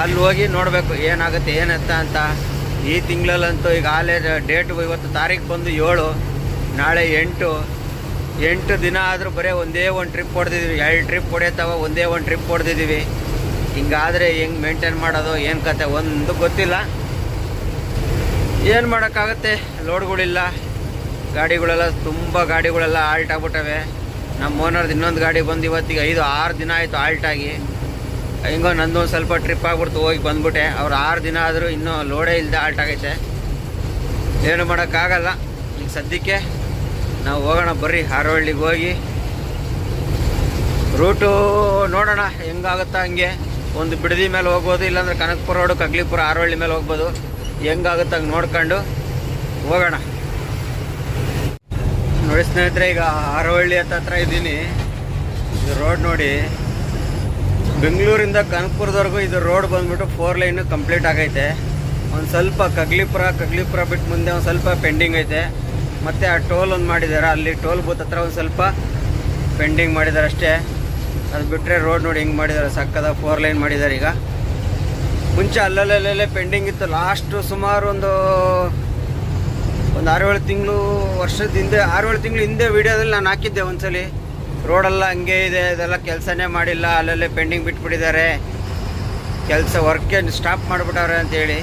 ಅಲ್ಲಿ ಹೋಗಿ ನೋಡಬೇಕು, ಏನಾಗುತ್ತೆ, ಏನತ್ತ ಅಂತ. ಈ ತಿಂಗಳಲ್ಲಂತೂ ಈಗ ಆಲೇ ಡೇಟ್ ಇವತ್ತು ತಾರೀಕು ಬಂದು ಏಳು, ನಾಳೆ ಎಂಟು. ಎಂಟು ದಿನ ಆದರೂ ಬರೀ ಒಂದೇ ಒಂದು ಟ್ರಿಪ್ ಹೊಡೆದಿದ್ದೀವಿ ಎರಡು ಟ್ರಿಪ್ ಹೊಡೆಯತ್ತವ, ಒಂದೇ ಒಂದು ಟ್ರಿಪ್ ಹೊಡೆದಿದ್ದೀವಿ ಹಿಂಗಾದರೆ ಹೆಂಗೆ ಮೇಂಟೈನ್ ಮಾಡೋದು, ಏನು ಕತೆ, ಒಂದು ಗೊತ್ತಿಲ್ಲ. ಏನು ಮಾಡೋಕ್ಕಾಗತ್ತೆ? ಲೋಡ್ಗಳಿಲ್ಲ. ಗಾಡಿಗಳೆಲ್ಲ ತುಂಬ ಗಾಡಿಗಳೆಲ್ಲ ಆಲ್ಟ್ ಆಗ್ಬಿಟ್ಟವೆ. ನಮ್ಮ ಓನರ್ದು ಇನ್ನೊಂದು ಗಾಡಿ ಬಂದು ಇವತ್ತಿಗೆ ಐದು, ಆರು ದಿನ ಆಯಿತು ಆಲ್ಟ್ ಆಗಿ. ಹಿಂಗೋ ಒಂದು ಸ್ವಲ್ಪ ಟ್ರಿಪ್ ಆಗ್ಬಿಡ್ತು, ಹೋಗಿ ಬಂದ್ಬಿಟ್ಟೆ. ಅವ್ರು ಆರು ದಿನ ಆದರೂ ಇನ್ನೂ ಲೋಡೇ ಇಲ್ಲದೆ ಆಲ್ಟ್ ಆಗೈತೆ. ಏನು ಮಾಡೋಕ್ಕಾಗಲ್ಲ. ಈಗ ಸದ್ಯಕ್ಕೆ ನಾವು ಹೋಗೋಣ ಬರ್ರಿ ಹಾರೋಹಳ್ಳಿಗೆ ಹೋಗಿ. ರೂಟು ನೋಡೋಣ, ಹೆಂಗಾಗುತ್ತಾ ಹಂಗೆ. ಒಂದು ಬಿಡದಿ ಮೇಲೆ ಹೋಗ್ಬೋದು, ಇಲ್ಲಾಂದ್ರೆ ಕನಕಪುರ ರೋಡು, ಕಗ್ಲಿಪುರ ಹಾರೋಹಳ್ಳಿ ಮೇಲೆ ಹೋಗ್ಬೋದು. ಹೆಂಗಾಗುತ್ತೆ ಹಂಗೆ ನೋಡ್ಕೊಂಡು ಹೋಗೋಣ. ನೋಡಿ ಸ್ನೇಹಿತರೆ, ಈಗ ಹಾರೋಹಳ್ಳಿ ಹತ್ತ ಹತ್ರ ಇದ್ದೀನಿ. ಇದು ರೋಡ್ ನೋಡಿ. ಬೆಂಗಳೂರಿಂದ ಕನಕಪುರದವರೆಗೂ ಇದು ರೋಡ್ ಬಂದ್ಬಿಟ್ಟು ಫೋರ್ ಲೈನು ಕಂಪ್ಲೀಟ್ ಆಗೈತೆ. ಒಂದು ಸ್ವಲ್ಪ ಕಗ್ಲಿಪುರ ಕಗ್ಲಿಪುರ ಬಿಟ್ಟು ಮುಂದೆ ಒಂದು ಸ್ವಲ್ಪ ಪೆಂಡಿಂಗ್ ಐತೆ. ಮತ್ತು ಆ ಟೋಲ್ ಒಂದು ಮಾಡಿದ್ದಾರೆ ಅಲ್ಲಿ ಟೋಲ್ ಬೂತ್ ಹತ್ರ ಒಂದು ಸ್ವಲ್ಪ ಪೆಂಡಿಂಗ್ ಮಾಡಿದ್ದಾರೆ ಅಷ್ಟೇ. ಅದು ಬಿಟ್ಟರೆ ರೋಡ್ ನೋಡಿ ಹಿಂಗೆ ಮಾಡಿದ್ದಾರೆ ಸಕ್ಕದ ಫೋರ್ ಲೈನ್ ಮಾಡಿದ್ದಾರೆ ಈಗ. ಮುಂಚೆ ಅಲ್ಲಲ್ಲೇ ಪೆಂಡಿಂಗ್ ಇತ್ತು. ಲಾಸ್ಟು ಸುಮಾರು ಒಂದು ಒಂದು ಆರು ಏಳು ತಿಂಗಳು ವರ್ಷದ ಹಿಂದೆ, ಆರು ಏಳು ತಿಂಗಳು ಹಿಂದೆ ವೀಡಿಯೋದಲ್ಲಿ ನಾನು ಹಾಕಿದ್ದೆ ಒಂದ್ಸಲಿ. ರೋಡೆಲ್ಲ ಹಂಗೆ ಇದೆ, ಇದೆಲ್ಲ ಕೆಲಸನೇ ಮಾಡಿಲ್ಲ, ಅಲ್ಲಲ್ಲೇ ಪೆಂಡಿಂಗ್ ಬಿಟ್ಬಿಟ್ಟಿದ್ದಾರೆ. ಕೆಲಸ ವರ್ಕೇ ಸ್ಟಾಪ್ ಮಾಡಿಬಿಟ್ಟವ್ರೆ ಅಂತೇಳಿ.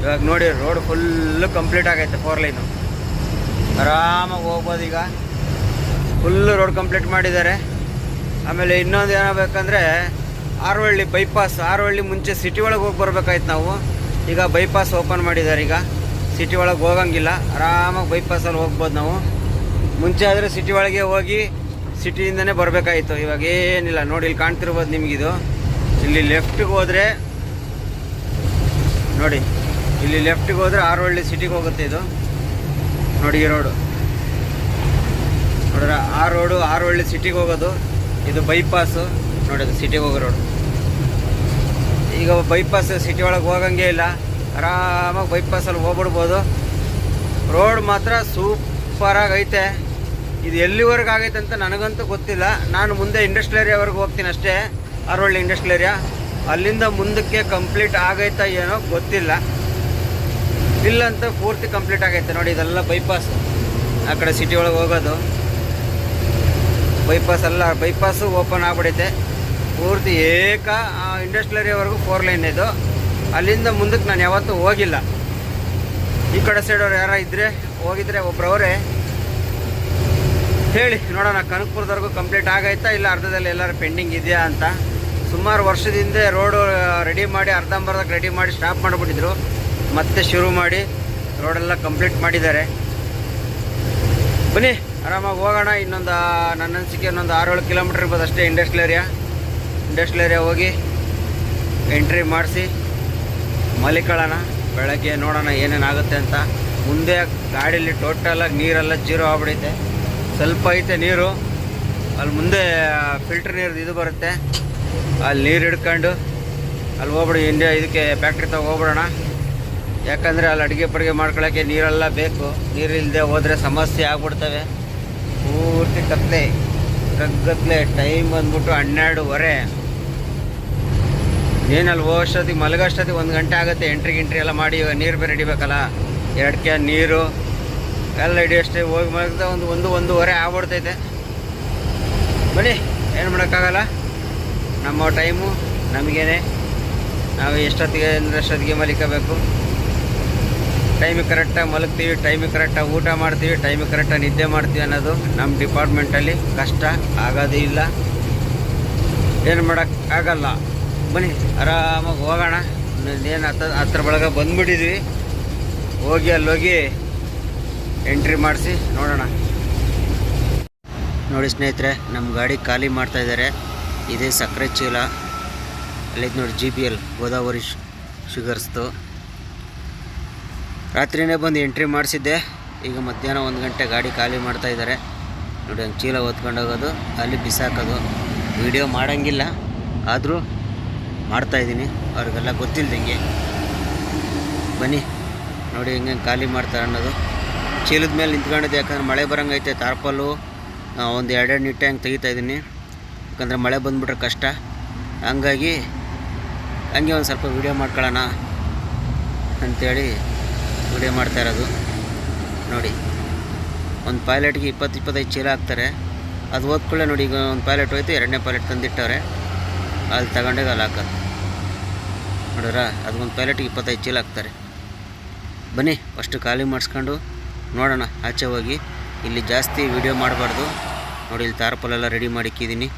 ಇವಾಗ ನೋಡಿ ರೋಡ್ ಫುಲ್ಲು ಕಂಪ್ಲೀಟ್ ಆಗೈತೆ ಫೋರ್ ಲೈನು ಆರಾಮಾಗಿ ಹೋಗ್ಬೋದು ಈಗ. ಫುಲ್ಲು ರೋಡ್ ಕಂಪ್ಲೀಟ್ ಮಾಡಿದ್ದಾರೆ. ಆಮೇಲೆ ಇನ್ನೊಂದು ಏನಾಗಬೇಕಂದ್ರೆ ಆರೋಹಳ್ಳಿ ಬೈಪಾಸ್ ಆರೋಹಳ್ಳಿ ಮುಂಚೆ ಸಿಟಿ ಒಳಗೆ ಹೋಗಿ ಬರ್ಬೇಕಾಯ್ತು ನಾವು. ಈಗ ಬೈಪಾಸ್ ಓಪನ್ ಮಾಡಿದ್ದಾರೆ ಈಗ. ಸಿಟಿ ಒಳಗೆ ಹೋಗಂಗಿಲ್ಲ. ಆರಾಮಾಗಿ ಬೈಪಾಸಲ್ಲಿ ಹೋಗ್ಬೋದು ನಾವು. ಮುಂಚೆ ಆದರೆ ಸಿಟಿ ಒಳಗೆ ಹೋಗಿ ಸಿಟಿಯಿಂದನೇ ಬರಬೇಕಾಯಿತು. ಇವಾಗ ಏನಿಲ್ಲ. ನೋಡಿ, ಇಲ್ಲಿ ಕಾಣ್ತಿರ್ಬೋದು ನಿಮಗಿದು. ಇಲ್ಲಿ ಲೆಫ್ಟಿಗೆ ಹೋದರೆ, ನೋಡಿ, ಇಲ್ಲಿ ಲೆಫ್ಟಿಗೆ ಹೋದರೆ ಆರೋಹಳ್ಳಿ ಸಿಟಿಗೆ ಹೋಗುತ್ತೆ ಇದು. ನೋಡಿ, ಈ ರೋಡು ನೋಡ್ರ, ಆ ರೋಡು ಆರೋಳ್ಳಿ ಸಿಟಿಗೆ ಹೋಗೋದು. ಇದು ಬೈಪಾಸು. ನೋಡಿ, ಅದು ಸಿಟಿಗೆ ಹೋಗೋ ರೋಡು ಈಗ ಬೈಪಾಸ್ ಸಿಟಿ ಒಳಗೆ ಹೋಗಂಗೆ ಇಲ್ಲ. ಆರಾಮಾಗಿ ಬೈಪಾಸಲ್ಲಿ ಹೋಗ್ಬಿಡ್ಬೋದು. ರೋಡ್ ಮಾತ್ರ ಸೂಪರಾಗಿ ಐತೆ. ಇದು ಎಲ್ಲಿವರೆಗೆ ಆಗೈತೆ ಅಂತ ನನಗಂತೂ ಗೊತ್ತಿಲ್ಲ. ನಾನು ಮುಂದೆ ಇಂಡಸ್ಟ್ರಿಯಲ್ ಏರಿಯಾವರೆಗೆ ಹೋಗ್ತೀನಿ ಅಷ್ಟೇ. ಆರೋಳ್ಳಿ ಇಂಡಸ್ಟ್ರಿಯಲ್ ಏರಿಯಾ ಅಲ್ಲಿಂದ ಮುಂದಕ್ಕೆ ಕಂಪ್ಲೀಟ್ ಆಗೈತಾ ಏನೋ ಗೊತ್ತಿಲ್ಲ. ಇಲ್ಲಂತ ಪೂರ್ತಿ ಕಂಪ್ಲೀಟ್ ಆಗೈತೆ. ನೋಡಿ, ಇದೆಲ್ಲ ಬೈಪಾಸ್ ಆ ಕಡೆ ಸಿಟಿ ಒಳಗೆ ಹೋಗೋದು. ಬೈಪಾಸ್ ಎಲ್ಲ ಬೈಪಾಸು ಓಪನ್ ಆಗ್ಬಿಡೈತೆ. ಪೂರ್ತಿ ಏಕ ಏರಿಯಾವರೆಗೂ ಫೋರ್ ಲೈನ್ ಇದು. ಅಲ್ಲಿಂದ ಮುಂದಕ್ಕೆ ನಾನು ಯಾವತ್ತೂ ಹೋಗಿಲ್ಲ. ಈ ಕಡೆ ಸೈಡವ್ರು ಯಾರ ಇದ್ದರೆ ಹೋಗಿದ್ರೆ ಒಬ್ಬರವರೇ ಹೇಳಿ, ನೋಡೋಣ, ಕನಕಪುರದವರೆಗೂ ಕಂಪ್ಲೀಟ್ ಆಗೈತಾ ಇಲ್ಲ? ಅರ್ಧದಲ್ಲಿ ಎಲ್ಲರೂ ಪೆಂಡಿಂಗ್ ಇದೆಯಾ ಅಂತ. ಸುಮಾರು ವರ್ಷದಿಂದ ರೋಡು ರೆಡಿ ಮಾಡಿ, ಅರ್ಧಂಬರ್ಧಕ್ಕೆ ರೆಡಿ ಮಾಡಿ ಸ್ಟಾಪ್ ಮಾಡಿಬಿಟ್ಟಿದ್ರು. ಮತ್ತೆ ಶುರು ಮಾಡಿ ರೋಡೆಲ್ಲ ಕಂಪ್ಲೀಟ್ ಮಾಡಿದ್ದಾರೆ. ಬನ್ನಿ, ಆರಾಮಾಗಿ ಹೋಗೋಣ. ಇನ್ನೊಂದು ನನ್ನ ಅನಿಸಿಕೆ ಇನ್ನೊಂದು ಆರು ಏಳು ಕಿಲೋಮೀಟ್ರ್ ಇರ್ಬೋದು ಅಷ್ಟೇ ಇಂಡಸ್ಟ್ರಿಯಲ್ ಏರಿಯಾ ಇಂಡಸ್ಟ್ರಿಯಲ್ ಏರಿಯಾ ಹೋಗಿ ಎಂಟ್ರಿ ಮಾಡಿಸಿ ಮಲಿಕೊಳ್ಳೋಣ ಬೆಳಗ್ಗೆ ನೋಡೋಣ ಏನೇನಾಗುತ್ತೆ ಅಂತ. ಮುಂದೆ ಗಾಡೀಲಿ ಟೋಟಲಾಗಿ ನೀರೆಲ್ಲ ಜೀರೋ ಆಗ್ಬಿಡೈತೆ. ಸ್ವಲ್ಪ ಐತೆ ನೀರು. ಅಲ್ಲಿ ಮುಂದೆ ಫಿಲ್ಟ್ರ್ ನೀರು ಇದು ಬರುತ್ತೆ. ಅಲ್ಲಿ ನೀರು ಹಿಡ್ಕೊಂಡು ಅಲ್ಲಿ ಹೋಗ್ಬಿಡಿ ಇಂಡಿಯಾ ಇದಕ್ಕೆ ಫ್ಯಾಕ್ಟ್ರಿ ತಗೋ ಹೋಗ್ಬಿಡೋಣ. ಯಾಕಂದರೆ ಅಲ್ಲಿ ಅಡುಗೆ ಪಡುಗೆ ಮಾಡ್ಕೊಳ್ಳೋಕ್ಕೆ ನೀರೆಲ್ಲ ಬೇಕು. ನೀರಿಲ್ಲದೆ ಹೋದರೆ ಸಮಸ್ಯೆ ಆಗ್ಬಿಡ್ತವೆ. ಪೂರ್ತಿ ಕತ್ಲೆ. ಕಗ್ಗತ್ಲೆ. ಟೈಮ್ ಬಂದ್ಬಿಟ್ಟು ಹನ್ನೆರಡುವರೆ. ಏನಲ್ಲಿ ಹೋಗೋಷ್ಟೊತ್ತಿಗೆ ಮಲಗೋಷ್ಟೊತ್ತಿಗೆ ಒಂದು ಗಂಟೆ ಆಗುತ್ತೆ ಎಂಟ್ರಿ ಗಿಂಟ್ರಿ ಎಲ್ಲ ಮಾಡಿ ನೀರು ಬೇರೆ ಹಿಡಿಬೇಕಲ್ಲ? ಎರಡು ಕ್ಯಾನ್ ನೀರು, ಎಲ್ಲ ಹಿಡಿಯೋಷ್ಟೇ ಹೋಗಿ ಮಲಗಿದ ಒಂದು ಒಂದು, ಒಂದೂವರೆ ಆಗ್ಬಿಡ್ತೈತೆ. ಬನ್ನಿ, ಏನು ಮಾಡೋಕ್ಕಾಗಲ್ಲ? ನಮ್ಮ ಟೈಮು ನಮಗೇನೆ. ನಾವು ಎಷ್ಟೊತ್ತಿಗೆ ಅಂದರೆ ಅಷ್ಟೊತ್ತಿಗೆ ಮಲಿಕೋಬೇಕು. ಟೈಮಿಗೆ ಕರೆಕ್ಟಾಗಿ ಮಲಗ್ತೀವಿ ಟೈಮಿಗೆ ಕರೆಕ್ಟಾಗಿ ಊಟ ಮಾಡ್ತೀವಿ ಟೈಮಿಗೆ ಕರೆಕ್ಟಾಗಿ ನಿದ್ದೆ ಮಾಡ್ತೀವಿ ಅನ್ನೋದು ನಮ್ಮ ಡಿಪಾರ್ಟ್ಮೆಂಟಲ್ಲಿ ಕಷ್ಟ, ಆಗೋದೇ ಇಲ್ಲ. ಏನು ಮಾಡೋಕ್ಕೆ ಆಗಲ್ಲ ಬನ್ನಿ, ಆರಾಮಾಗಿ ಹೋಗೋಣ. ಏನು ಹತ್ತ ಹತ್ರ ಬಳಗ ಬಂದ್ಬಿಟ್ಟಿದ್ವಿ. ಹೋಗಿ ಅಲ್ಲೋಗಿ ಎಂಟ್ರಿ ಮಾಡಿಸಿ ನೋಡೋಣ. ನೋಡಿ ಸ್ನೇಹಿತರೆ ನಮ್ಮ ಗಾಡಿ ಖಾಲಿ ಮಾಡ್ತಾ ಇದ್ದಾರೆ ಇದೇ ಸಕ್ಕರೆ ಚೀಲ. ಅಲ್ಲಿದ್ದು ನೋಡಿ ಜಿ ಪಿ ಎಲ್ ಗೋದಾವರಿ ಶುಗರ್ಸ್ದು. ರಾತ್ರಿನೇ ಬಂದು ಎಂಟ್ರಿ ಮಾಡಿಸಿದ್ದೆ. ಈಗ ಮಧ್ಯಾಹ್ನ ಒಂದು ಗಂಟೆ ಗಾಡಿ ಖಾಲಿ ಮಾಡ್ತಾ ಇದ್ದಾರೆ ನೋಡಿ, ಹಂಗೆ ಚೀಲ ಹೊತ್ಕೊಂಡೋಗೋದು, ಅಲ್ಲಿ ಬಿಸಾಕೋದು. ವಿಡಿಯೋ ಮಾಡೋಂಗಿಲ್ಲ. ಆದರೂ ಮಾಡ್ತಾಯಿದ್ದೀನಿ ಅವ್ರಿಗೆಲ್ಲ ಗೊತ್ತಿಲ್ದಂಗೆ. ಬನ್ನಿ. ನೋಡಿ ಹೆಂಗೆ ಖಾಲಿ ಮಾಡ್ತಾರೆ ಅನ್ನೋದು. ಚೀಲದ ಮೇಲೆ ನಿಂತ್ಕೊಂಡಿದ್ದೆ, ಯಾಕಂದ್ರೆ ಮಳೆ ಬರೋಂಗೈತೆ, ತಾರ್ಪಲ್ಲು ಒಂದು ಎರಡೆರಡು ನಿಟ್ಟೆ ಹಂಗೆ ತೆಗಿತಾಯಿದ್ದೀನಿ ಯಾಕಂದರೆ ಮಳೆ ಬಂದುಬಿಟ್ರೆ ಕಷ್ಟ. ಹಂಗಾಗಿ ಹಂಗೆ ಒಂದು ಸ್ವಲ್ಪ ವೀಡಿಯೋ ಮಾಡ್ಕೊಳ್ಳೋಣ ಅಂಥೇಳಿ ವಿಡಿಯೋ ಮಾಡ್ತಾ ಇರೋದು. ನೋಡಿ, ಒಂದು ಪೈಲೆಟ್ಗೆ ಇಪ್ಪತ್ತು ಇಪ್ಪತ್ತೈದು ಚೀಲ ಹಾಕ್ತಾರೆ. ಅದು ಓದ್ಕೊಳ್ಳೆ ನೋಡಿ, ಈಗ ಒಂದು ಪೈಲೆಟ್ ಹೋಯ್ತು, ಎರಡನೇ ಪೈಲೆಟ್ ತಂದಿಟ್ಟವ್ರೆ. ಅಲ್ಲಿ ತಗೊಂಡೆ ಅಲ್ಲಿ ಹಾಕೋದು ನೋಡಿದ್ರ ಅದು ಒಂದು ಪೈಲೆಟ್ಗೆ ಇಪ್ಪತ್ತೈದು ಚೀಲ ಹಾಕ್ತಾರೆ. ಬನ್ನಿ ಫಸ್ಟು ಖಾಲಿ ಮಾಡಿಸ್ಕೊಂಡು ನೋಡೋಣ. ಆಚೆ ಹೋಗಿ, ಇಲ್ಲಿ ಜಾಸ್ತಿ ವಿಡಿಯೋ ಮಾಡಬಾರ್ದು. ನೋಡಿ, ಇಲ್ಲಿ ತಾರ್ಪಲೆಲ್ಲ ರೆಡಿ ಮಾಡಿಕ್ಕಿದ್ದೀನಿ